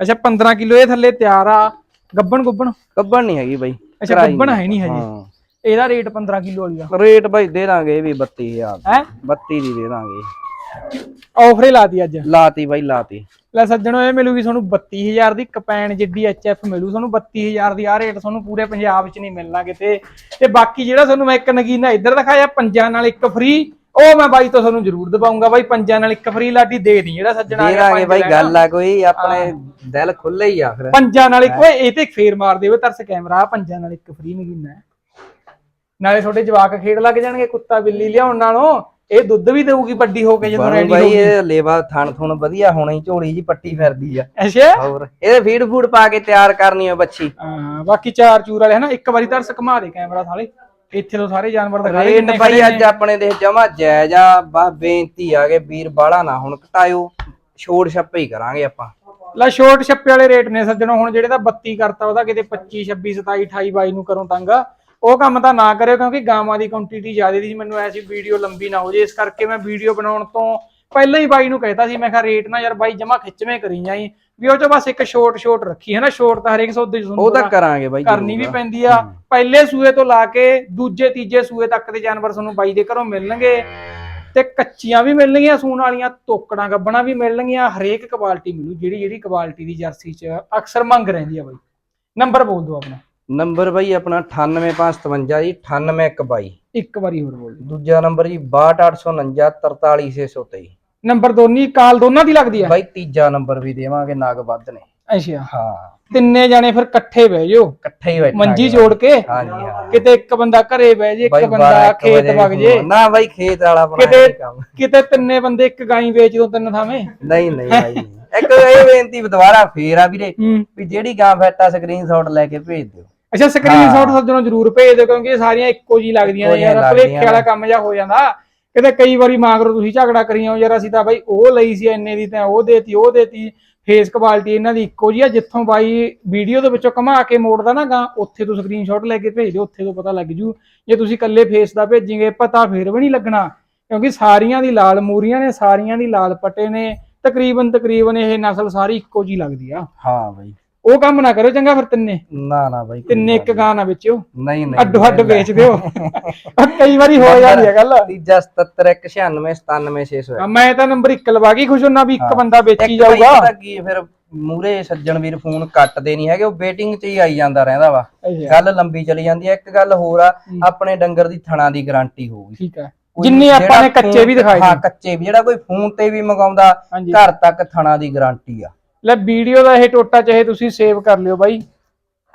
ਅੱਛਾ 15 ਕਿਲੋ ਇਹ ਥੱਲੇ ਤਿਆਰ ਆ। ਗੱਬਣ ਗੁੱਬਣ? ਕੱਬਣ ਨਹੀਂ ਹੈਗੀ ਬਾਈ ਅੱਛਾ ਗੱਬਣ ਹੈ ਨਹੀਂ ਹਜੇ। ਇਹਦਾ ਰੇਟ 15 ਕਿਲੋ ਵਾਲੀ ਦਾ ਰੇਟ ਬਾਈ ਦੇ ਦਾਂਗੇ ਇਹ ਵੀ 32000 ਹੈ? 32 ਦੀ ਦੇ ਦਾਂਗੇ। ਆਫਰ ਲਾਤੀ ਅੱਜ। ਲਾਤੀ ਬਾਈ ਲਾਤੀ। ਲੈ ਸੱਜਣੋ ਇਹ ਮਿਲੂਗੀ ਤੁਹਾਨੂੰ 32000 ਦੀ। ਕਪੈਨ ਜਿੱਡੀ ਐਚਐਫ ਮਿਲੂ ਤੁਹਾਨੂੰ 32000 ਦੀ। ਆ ਰੇਟ ਤੁਹਾਨੂੰ ਪੂਰੇ ਪੰਜਾਬ 'ਚ ਨਹੀਂ ਮਿਲਣਾ ਕਿਤੇ। ਤੇ ਬਾਕੀ ਜਿਹੜਾ ਤੁਹਾਨੂੰ ਮੈਂ ਇੱਕ ਨਗੀਨਾ ਇੱਧਰ ਦਿਖਾਇਆ ਪੰਜਾਂ ਨਾਲ ਇੱਕ ਫ੍ਰੀ ਉਹ ਮੈਂ ਬਾਈ ਤੋਂ ਤੁਹਾਨੂੰ ਜ਼ਰੂਰ ਦਵਾਉਂਗਾ ਬਾਈ ਪੰਜਾਂ ਨਾਲ ਇੱਕ ਫ੍ਰੀ ਲਾਟੀ ਦੇ ਦੀ ਜਿਹੜਾ ਸੱਜਣਾ ਆ ਪੰਜ ਬਾਈ। ਗੱਲ ਆ ਕੋਈ ਆਪਣੇ ਦਿਲ ਖੁੱਲੇ ਹੀ ਆ ਫਿਰ। ਪੰਜਾਂ ਨਾਲ ਇੱਕ ਓਏ ਇਹ ਤੇ ਫੇਰ ਮਾਰ ਦੇਵੇ ਤਰਸ ਕੈਮਰਾ ਪੰਜਾਂ ਨਾਲ ਇੱਕ ਫ੍ਰੀ ਨਗੀਨਾ ਹੈ। ਨਾਲੇ ਤੁਹਾਡੇ ਜਵਾਕ ਖੇਡ ਲੱਗ ਜਾਣਗੇ ਕੁੱਤਾ ਬਿੱਲੀ ਲਿਆਉਣ ਨਾਲੋਂ ਇਹ ਦੁੱਧ ਵੀ ਦੇਊਗੀ ਵੱਡੀ ਹੋ ਕੇ ਜਦੋਂ ਬਾਈ ਰੈਡੀ ਬਾਈ ਹੋਊਗੀ। ਇਹ ਲੇਵਾ ਥਣ ਥੁਣ ਵਧੀਆ ਹੋਣਾ ਝੋਲੀ ਜੀ ਪੱਟੀ ਫਿਰਦੀ ਆ। ਅੱਛਾ? ਹੋਰ ਇਹਦੇ ਫੀਡ ਫੂਡ ਪਾ ਕੇ ਤਿਆਰ ਕਰਨੀ ਆ ਬੱਚੀ। ਹਾਂ ਬਾਕੀ ਚਾਰ ਚੂਰ ਵਾਲੇ ਹਨਾ ਇੱਕ ਵਾਰੀ ਤਰਸ ਘਮਾ ਦੇ ਕੈਮਰਾ ਸਾਲੇ। ਇੱਥੇ ਤੋਂ ਸਾਰੇ ਜਾਨਵਰ ਦੇ ਰੇਟ ਖੜੇ ਅੱਜ ਆਪਣੇ ਦੇ ਜਮਾ ਜਾਇਜ਼ ਆ ਬਸ ਬੇਨਤੀ ਆ ਕਿ ਵੀਰ ਬਾਲਾ ਨਾ ਹੁਣ ਘਟਾਇਓ ਛੋੜ ਛੱਪੇ ਹੀ ਕਰਾਂਗੇ ਆਪਾਂ। ਲੈ ਸ਼ੋਰਟ ਛੱਪੇ ਵਾਲੇ ਰੇਟ ਨੇ ਸੱਜਣੋ ਹੁਣ ਜਿਹੜੇ ਤਾਂ 32 ਕਰਤਾ ਉਹਦਾ ਕਿਤੇ 25 26 27 28 22 ਨੂੰ ਕਰੋ ਤੰਗ ਉਹ ਕੰਮ ਤਾਂ ਨਾ ਕਰਿਓ ਕਿਉਂਕਿ ਗਾਵਾਂ ਦੀ ਕੁਆਂਟੀਟੀ ਜ਼ਿਆਦਾ ਦੀ ਮੈਨੂੰ ਐਸੀ ਵੀਡੀਓ ਲੰਬੀ ਨਾ ਹੋ ਜੇ ਇਸ ਕਰਕੇ ਮੈਂ ਵੀਡੀਓ ਬਣਾਉਣ ਤੋਂ ਪਹਿਲਾਂ ਹੀ ਬਾਈ ਨੂੰ ਕਹਿਤਾ ਸੀ ਮੈਂ ਕਿਹਾ ਰੇਟ ਨਾ ਯਾਰ ਬਾਈ ਜਮਾ ਖਿੱਚਵੇਂ ਕਰੀ ਜਾਈ। ਵੀ ਉਹ ਚ ਬਸ ਇੱਕ ਸ਼ੋਰਟ ਸ਼ੋਰਟ ਰੱਖੀ ਹੈ ਨਾ ਸ਼ੋਰਟ ਤਾਂ ਹਰੇਕ ਸੌਦੇ ਚ ਉਹ ਤਾਂ ਕਰਾਂਗੇ ਬਾਈ ਕਰਨੀ ਵੀ। ਪੈਂਦੀ ਆ। ਪਹਿਲੇ ਸੂਏ ਤੋਂ ਲਾ ਕੇ ਦੂਜੇ ਤੀਜੇ ਸੂਏ ਤੱਕ ਦੇ ਜਾਨਵਰ ਤੁਹਾਨੂੰ ਬਾਈ ਦੇ ਘਰੋਂ ਮਿਲਣਗੇ। ਤੇ ਕੱਚੀਆਂ ਵੀ ਮਿਲਣਗੀਆਂ ਸੂਣ ਵਾਲੀਆਂ ਤੋਕੜਾਂ ਗੱਬਣਾ ਵੀ ਮਿਲਣਗੀਆਂ। ਹਰੇਕ ਕੁਆਲਿਟੀ ਮਿਲੂ ਜਿਹੜੀ ਜਿਹੜੀ ਕੁਆਲਿਟੀ ਦੀ ਜਰਸੀ 'ਚ ਅਕਸਰ ਮੰਗ ਰਹਿੰਦੀ ਆ ਬਾਈ। ਨੰਬਰ ਬੋਲ ਦਿਓ ਆਪਣਾ। ਨੰਬਰ ਬਾਈ ਆਪਣਾ 98557 ਜੀ 98122 ਇੱਕ ਵਾਰੀ ਹੋਰ ਬੋਲ ਦਿਓ। ਦੂਜਾ ਨੰਬਰ ਜੀ 62849 43623 ਨੰਬਰ ਦੋਨੀ ਕਾਲ ਦੋਨਾਂ ਦੀ ਲੱਗਦੀ ਆ? ਬਾਈ ਤੀਜਾ ਨੰਬਰ ਵੀ ਦੇਵਾਂਗੇ ਨਗ ਵੱਧ ਨੇ। ਅੱਛਾ। ਹਾਂ। ਤਿੰਨੇ ਜਾਣੇ ਫਿਰ ਇਕੱਠੇ ਬਹਿ ਜਾਓ। ਇਕੱਠੇ ਹੀ ਬੈਠਾਂਗੇ ਮੰਜੀ ਜੋੜ ਕੇ। ਹਾਂਜੀ ਹਾਂ। ਕਿਤੇ ਇੱਕ ਬੰਦਾ ਘਰੇ ਬਹਿ ਜੇ ਇੱਕ ਬੰਦਾ 12 ਇੱਕ ਖੇਤ ਵਗ ਜੇ। ਨਾ ਬਾਈ ਖੇਤ ਵਾਲਾ ਬਣਾਇਆ ਕਿਤੇ ਕਿਤੇ ਤਿੰਨੇ ਬੰਦੇ ਇੱਕ ਗਾਈ ਵੇਚ ਦੋ ਤਿੰਨ ਥਾਵੇਂ। ਨਹੀਂ ਨਹੀਂ ਬਾਈ। ਇੱਕ ਇਹ ਬੇਨਤੀ ਦੁਬਾਰਾ ਫੇਰ ਆ ਵੀਰੇ ਵੀ ਜਿਹੜੀ ਗਾਂ ਫੈਟਾ ਸਕਰੀਨਸ਼ਾਟ ਲੈ ਕੇ ਭੇਜ ਦਿਓ। ਅੱਛਾ ਸਕਰੀਨਸ਼ਾਟ ਸੱਜਣੋਂ ਜ਼ਰੂਰ ਭੇਜ ਦਿਓ ਕਿਉਂਕਿ ਇਹ ਸਾਰੀਆਂ ਇੱਕੋ ਜੀ ਲੱਗਦੀਆਂ ਨੇ ਯਾਰ ਭਲੇਖੇ ਵਾਲਾ ਕੰਮ ਜਿਹਾ ਹੋ ਜਾਂਦਾ। ਕਿਤੇ ਕਈ ਵਾਰੀ ਮਾਗਰੋ ਤੁਸੀਂ ਝਗੜਾ ਕਰੀਓ ਯਾਰ ਅਸੀਂ ਤਾਂ ਬਾਈ ਉਹ ਲਈ ਸੀ ਇੰਨੇ ਦੀ ਤਾਂ ਉਹ ਦੇਤੀ ਉਹ ਦੇਤੀ ਫੇਸ ਕੁਆਲਿਟੀ ਇਹਨਾਂ ਦੀ ਇੱਕੋ ਜੀ ਆ ਜਿੱਥੋਂ ਬਾਈ ਵੀਡੀਓ ਦੇ ਵਿੱਚੋਂ ਘੁਮਾ ਕੇ ਮੋੜਦਾ ਨਾ ਗਾ ਉੱਥੇ ਤੋਂ ਸਕਰੀਨਸ਼ਾਟ ਲੈ ਕੇ ਭੇਜ ਦਿਓ ਉੱਥੇ ਤੋਂ ਪਤਾ ਲੱਗ ਜੂ। ਜੇ ਤੁਸੀਂ ਇਕੱਲੇ ਫੇਸ ਦਾ ਭੇਜੀਗੇ ਪਤਾ ਫੇਰ ਵੀ ਨਹੀਂ ਲੱਗਣਾ ਕਿਉਂਕਿ ਸਾਰੀਆਂ ਦੀ ਲਾਲ ਮੂਰੀਆਂ ਨੇ ਸਾਰੀਆਂ ਦੀ ਲਾਲ ਪੱਟੇ ਨੇ ਤਕਰੀਬਨ ਤਕਰੀਬਨ ਇਹ ਨਸਲ ਸਾਰੀ ਇੱਕੋ ਜੀ ਲੱਗਦੀ ਆ। ਹਾਂ ਬਾਈ। ਉਹ ਕੰਮ ਨਾ ਕਰੋ ਚੰਗਾ ਫਿਰ ਤਿੰਨੇ। ਨਾ ਨਾ ਬਾਈ ਕੋਈ ਤਿੰਨੇ ਇੱਕ ਗਾਂ ਨਾ ਵੇਚਿਓ। ਨਹੀਂ ਨਹੀਂ ਅੱਡੋ ਅੱਡ ਵੇਚ ਦਿਓ। ਕਈ ਵਾਰੀ ਹੋ ਜਾਂਦੀ ਹੈ ਗੱਲ। ਤੀਜਾ 77 976 ਆ, ਮੈਂ ਤਾਂ ਨੰਬਰ 1 ਲਵਾ ਗਈ ਖੁਸ਼ ਹੁੰਨਾ ਵੀ ਇੱਕ ਹਾਂ। ਬੰਦਾ ਵੇਚੀ ਇੱਕ ਜਾਊਗਾ। ਕੀ ਹੈ, ਫਿਰ ਮੂਰੇ ਸੱਜਣ ਵੀਰ ਫੋਨ ਕੱਟਦੇ ਨਹੀਂ ਹੈਗੇ ਉਹ ਵੇਟਿੰਗ 'ਚ ਹੀ ਆਈ ਜਾਂਦਾ ਰਹਿੰਦਾ ਵਾ। ਅੱਛਾ, ਗੱਲ ਲੰਬੀ ਚਲੀ ਜਾਂਦੀ ਹੈ ਇੱਕ ਗੱਲ ਹੋਰ ਆ ਆਪਣੇ ਡੰਗਰ ਦੀ ਥਣਾ ਦੀ ਗਾਰੰਟੀ ਹੋਊਗੀ। ਠੀਕ ਹੈ ਕੋਈ ਜਿੰਨੇ ਆਪਾਂ ਨੇ ਕੱਚੇ ਵੀ ਫੋਨ- ਦਿਖਾਏ ਹਾਂ ਨੇ। ਕੱਚੇ ਵੀ ਜਿਹੜਾ ਕੋਈ ਫੋਨ ਤੇ ਵੀ ਮੰਗਾਉਂਦਾ ਹਾਂਜੀ। ਘਰ ਤੱਕ ਥਣਾ ਦੀ ਗਾਰੰਟੀ ਆ। ਲੈ ਵੀਡੀਓ ਦਾ ਇਹ ਟੋਟਾ ਚਾਹੇ ਤੁਸੀਂ ਸੇਵ ਕਰ ਲਿਓ ਬਾਈ।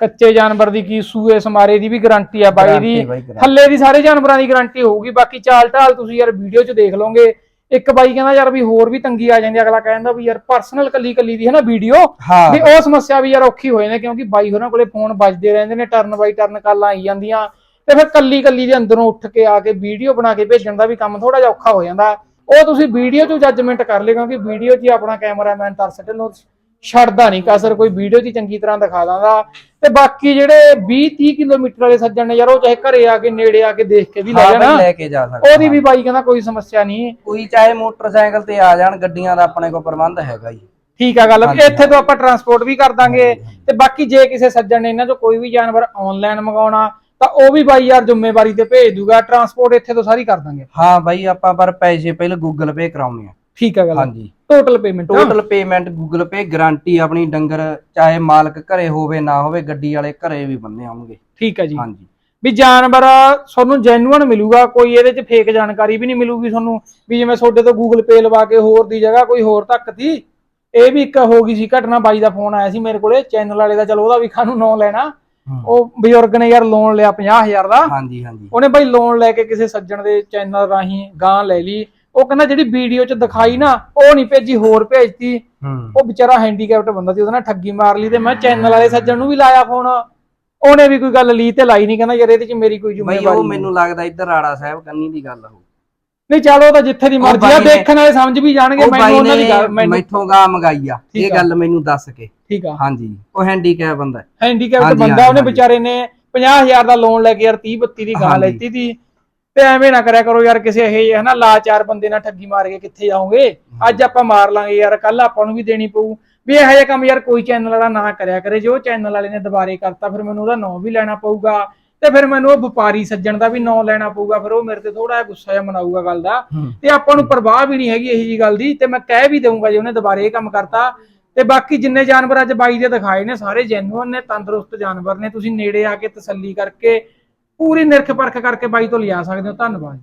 ਕੱਚੇ ਜਾਨਵਰ ਦੀ ਕੀ ਸੂਏ ਸਮਾਰੇ ਦੀ ਵੀ ਗਾਰੰਟੀ ਆ ਬਾਈ ਦੀ। ਥੱਲੇ ਦੀ ਸਾਰੇ ਜਾਨਵਰਾਂ ਦੀ ਗਾਰੰਟੀ ਹੋਊਗੀ ਬਾਕੀ ਚਾਲ ਢਾਲ ਤੁਸੀਂ ਯਾਰ ਵੀਡੀਓ 'ਚ ਦੇਖ ਲਓਗੇ। ਇੱਕ ਬਾਈ ਕਹਿੰਦਾ ਯਾਰ ਵੀ ਹੋਰ ਵੀ ਤੰਗੀ ਆ ਜਾਂਦੀ ਅਗਲਾ ਕਹਿੰਦਾ ਵੀ ਯਾਰ ਪਰਸਨਲ ਕੱਲੀ ਕੱਲੀ ਦੀ ਹੈ ਨਾ ਵੀਡੀਓ। ਵੀ ਉਹ ਸਮੱਸਿਆ ਵੀ ਯਾਰ ਔਖੀ ਹੋ ਜਾਂਦੀ ਹੈ ਕਿਉਂਕਿ ਬਾਈ ਹੋਰਾਂ ਕੋਲੇ ਫੋਨ ਵੱਜਦੇ ਰਹਿੰਦੇ ਨੇ ਟਰਨ ਬਾਈ ਟਰਨ ਕਾਲਾਂ ਆਈ ਜਾਂਦੀਆਂ। ਤੇ ਫਿਰ ਕੱਲੀ ਕੱਲੀ ਦੇ ਅੰਦਰੋਂ ਉੱਠ ਕੇ ਆ ਕੇ ਵੀਡੀਓ ਬਣਾ ਕੇ ਭੇਜਣ ਦਾ ਵੀ ਕੰਮ ਥੋੜਾ ਜਿਹਾ ਔਖਾ ਹੋ ਜਾਂਦਾ। ਉਹ ਤੁਸੀਂ ਵੀਡੀਓ 'ਚ ਜੱਜਮੈਂਟ ਕਰ ਲਿਓ ਕਿਉਂਕਿ ਵੀਡੀਓ 'ਚ ਹੀ ਆਪਣਾ ਕੈਮਰਾਮੈਨ ਤਰਸ ਢਿੱਲੋਂ ਛੱਡਦਾ ਨਹੀਂ ਕਸਰ ਕੋਈ ਵੀਡੀਓ 'ਚ ਚੰਗੀ ਤਰ੍ਹਾਂ ਦਿਖਾ ਦਾਂਦਾ। ਤੇ ਬਾਕੀ ਜਿਹੜੇ 20 30 ਕਿਲੋਮੀਟਰ ਵਾਲੇ ਸੱਜਣ ਨੇ ਯਾਰ ਉਹ ਚਾਹੇ ਘਰੇ ਆ ਕੇ ਨੇੜੇ ਆ ਕੇ ਦੇਖ ਕੇ ਵੀ ਲੈ ਹਾਂ ਜਾਣਾ। ਬਾਈ ਲੈ ਕੇ ਜਾ ਸਕਦਾ ਉਹਦੀ ਵੀ ਬਾਈ ਕਹਿੰਦਾ ਕੋਈ ਸਮੱਸਿਆ ਨਹੀਂ। ਕੋਈ ਚਾਹੇ ਮੋਟਰਸਾਈਕਲ ਤੇ ਆ ਜਾਣ ਗੱਡੀਆਂ ਦਾ ਆਪਣੇ ਕੋਲ ਪ੍ਰਬੰਧ ਹੈਗਾ ਜੀ ਠੀਕ ਆ ਗੱਲ ਇੱਥੇ ਤੋਂ ਆਪਾਂ ਟਰਾਂਸਪੋਰਟ ਵੀ ਕਰ ਦਾਂਗੇ। ਤੇ ਬਾਕੀ ਜੇ ਕਿਸੇ ਸੱਜਣ ਨੇ ਇਹਨਾਂ ਤੋਂ ਕੋਈ ਵੀ ਜਾਨਵਰ ਆਨਲਾਈਨ ਮੰਗਾਉਣਾ ਤਾਂ ਉਹ ਵੀ ਬਾਈ ਯਾਰ ਜ਼ਿੰਮੇਵਾਰੀ ਤੇ ਭੇਜ ਦੂਗਾ। ਟਰਾਂਸਪੋਰਟ ਇੱਥੇ ਤੋਂ ਸਾਰੀ ਕਰ ਦਾਂਗੇ। ਹਾਂ ਬਾਈ ਆਪਾਂ ਪਰ ਪੈਸੇ ਪਹਿਲਾਂ ਗੂਗਲ ਪੇ ਕਰਾਉਣੇ ਆ। ਠੀਕ ਆ ਗੱਲ। ਹਾਂਜੀ। Total payment total payment Google Pay guarantee ਆਪਣੀ ਡੰਗਰ ਚਾਹੇ ਮਾਲਕ ਘਰੇ ਹੋਵੇ ਨਾ ਹੋਵੇ ਗੱਡੀ ਵਾਲੇ ਘਰੇ ਵੀ ਬੰਦੇ ਆਉਣਗੇ। ਠੀਕ ਆ ਜੀ। ਹਾਂਜੀ। ਵੀ ਜਾਨਵਰ ਤੁਹਾਨੂੰ ਜੈਨੂਅਨ ਮਿਲੂਗਾ ਕੋਈ ਇਹਦੇ ਚ ਫੇਕ ਜਾਣਕਾਰੀ ਵੀ ਨਹੀਂ ਮਿਲੂਗੀ ਤੁਹਾਨੂੰ ਵੀ ਜਿਵੇਂ ਤੁਹਾਡੇ ਤੋਂ ਗੂਗਲ ਪੇ ਲਵਾ ਕੇ ਹੋਰ ਦੀ ਜਗ੍ਹਾ ਕੋਈ ਹੋਰ ਧੱਕਤੀ ਇਹ ਵੀ ਇੱਕ ਹੋ ਗਈ ਸੀ ਘਟਨਾ ਬਾਈ ਦਾ ਫੋਨ ਆਇਆ ਸੀ ਮੇਰੇ ਕੋਲੇ ਚੈਨਲ ਵਾਲੇ ਦਾ ਚਲੋ ਉਹਦਾ ਵੀ ਖਾਨੂੰ ਨਾਂ ਲੈਣਾ। ਉਹ ਬਜ਼ੁਰਗ ਨੇ ਯਾਰ ਲੋਨ ਲਿਆ 50000 ਦਾ। ਹਾਂਜੀ ਹਾਂਜੀ। ਉਹਨੇ ਬਾਈ ਲੋਨ ਲੈ ਕੇ ਕਿਸੇ ਸੱਜਣ ਦੇ ਚੈਨਲ ਰਾਹੀਂ ਗਾਂ ਲੈ ਲਈ। ਉਹ ਕਹਿੰਦਾ ਜਿਹੜੀ ਵੀਡੀਓ 'ਚ ਦਿਖਾਈ ਨਾ ਉਹ ਨਹੀਂ ਭੇਜੀ ਹੋਰ ਭੇਜਤੀ ਹੂੰ ਉਹ ਵਿਚਾਰਾ ਹੈਂਡੀਕੈਪਟ ਬੰਦਾ ਸੀ ਉਹਦੇ ਨਾਲ ਠੱਗੀ ਮਾਰ ਲਈ ਤੇ ਮੈਂ ਚੈਨਲ ਵਾਲੇ ਸੱਜਣ ਨੂੰ ਵੀ ਲਾਇਆ ਫੋਨ ਉਹਨੇ ਵੀ ਕੋਈ ਗੱਲ ਲਈ ਤੇ ਲਾਈ ਨਹੀਂ ਕਹਿੰਦਾ ਯਾਰ ਇਹਦੇ 'ਚ ਮੇਰੀ ਕੋਈ ਬਈ ਜ਼ਿੰਮੇਵਾਰੀ ਉਹ ਨਹੀਂ ਮੈਨੂੰ ਲੱਗਦਾ ਇੱਧਰ ਰਾੜਾ ਸਾਹਿਬ ਕੰਨੀ ਦੀ ਗੱਲ ਹੋ ਨਹੀਂ ਚਲੋ ਉਹ ਤਾਂ ਜਿੱਥੇ ਦੀ ਮਰਜ਼ੀ ਆ ਬਾਈ ਨੇ- ਦੇਖਣ ਵਾਲੇ ਸਮਝ ਵੀ ਜਾਣਗੇ ਉਹ ਮੈਨੂੰ ਬਾਈ ਉਹਨਾਂ ਦੀ ਗੱਲ ਨੇ ਮੈਨੂੰ ਮੈਥੋਂ ਗਾਂ ਮੰਗਾਈ ਆ ਠੀਕ ਇਹ ਆ। ਗੱਲ ਮੈਨੂੰ ਦੱਸ ਕੇ ਠੀਕ ਆ ਹਾਂਜੀ ਉਹ ਹੈਂਡੀਕੈਪ ਬੰਦਾ ਹੈ। ਹੈਂਡੀਕੈਪਟ ਹਾਂਜੀ, ਬੰਦਾ ਉਹਨੇ ਹਾਂਜੀ। ਵਿਚਾਰੇ ਨੇ 50000 ਦਾ ਲੋਨ ਲੈ ਕੇ ਯਾਰ 30 32 ਦੀ ਗਾਂ ਹਾਂਜੀ। ਲੈਤੀ ਸੀ ਤੇ ਐਵੇਂ ਨਾ ਕਰਿਆ ਕਰੋ ਯਾਰ ਕਿਸੇ ਇਹ ਹਨਾ ਲਾਚਾਰ ਬੰਦੇ ਨਾਲ ਠੱਗੀ ਮਾਰ ਕੇ ਕਿੱਥੇ ਜਾਓਗੇ? ਅੱਜ ਆਪਾਂ ਮਾਰ ਲਾਂਗੇ ਯਾਰ ਕੱਲ ਆਪਾਂ ਨੂੰ ਵੀ ਦੇਣੀ ਪਊ। ਵੀ ਇਹੋ ਜਿਹਾ ਕੰਮ ਯਾਰ ਕੋਈ ਚੈਨਲ ਵਾਲਾ ਨਾ ਕਰਿਆ ਕਰੇ। ਜੋ ਚੈਨਲ ਵਾਲੇ ਨੇ ਦੁਬਾਰੇ ਕਰਤਾ ਫਿਰ ਮੈਨੂੰ ਉਹਦਾ ਨਾਂ ਵੀ ਲੈਣਾ ਪਊਗਾ। ਤੇ ਫਿਰ ਮੈਨੂੰ ਉਹ ਵਪਾਰੀ ਸੱਜਣ ਦਾ ਵੀ ਨਾਂ ਲੈਣਾ ਪਊਗਾ। ਫਿਰ ਉਹ ਮੇਰੇ ਤੇ ਥੋੜਾ ਜਿਹਾ ਗੁੱਸਾ ਜਿਹਾ ਮਨਾਊਗਾ ਗੱਲ ਦਾ। ਤੇ ਆਪਾਂ ਨੂੰ ਪਰਵਾਹ ਵੀ ਨਹੀਂ ਹੈਗੀ ਇਹੀ ਜੀ ਗੱਲ ਦੀ। ਤੇ ਮੈਂ ਕਹਿ ਵੀ ਦਊਂਗਾ ਜੇ ਉਹਨੇ ਦੁਬਾਰੇ ਇਹ ਕੰਮ ਕਰਤਾ। ਤੇ ਬਾਕੀ ਜਿੰਨੇ ਜਾਨਵਰ ਅੱਜ ਬਾਈ ਦੇ ਦਿਖਾਏ ਨੇ ਸਾਰੇ ਜੈਨੂਅਨ ਨੇ ਤੰਦਰੁਸਤ ਜਾਨਵਰ ਨੇ। ਤੁਸੀਂ ਨੇੜੇ ਆ ਕੇ ਤਸੱਲੀ ਕਰਕੇ ਪੂਰੀ ਨਿਰਖ ਪਰਖ ਕਰਕੇ ਬਾਈ ਤੋਂ ਲਿਆ ਸਕਦੇ ਹੋ ਧੰਨਵਾਦ।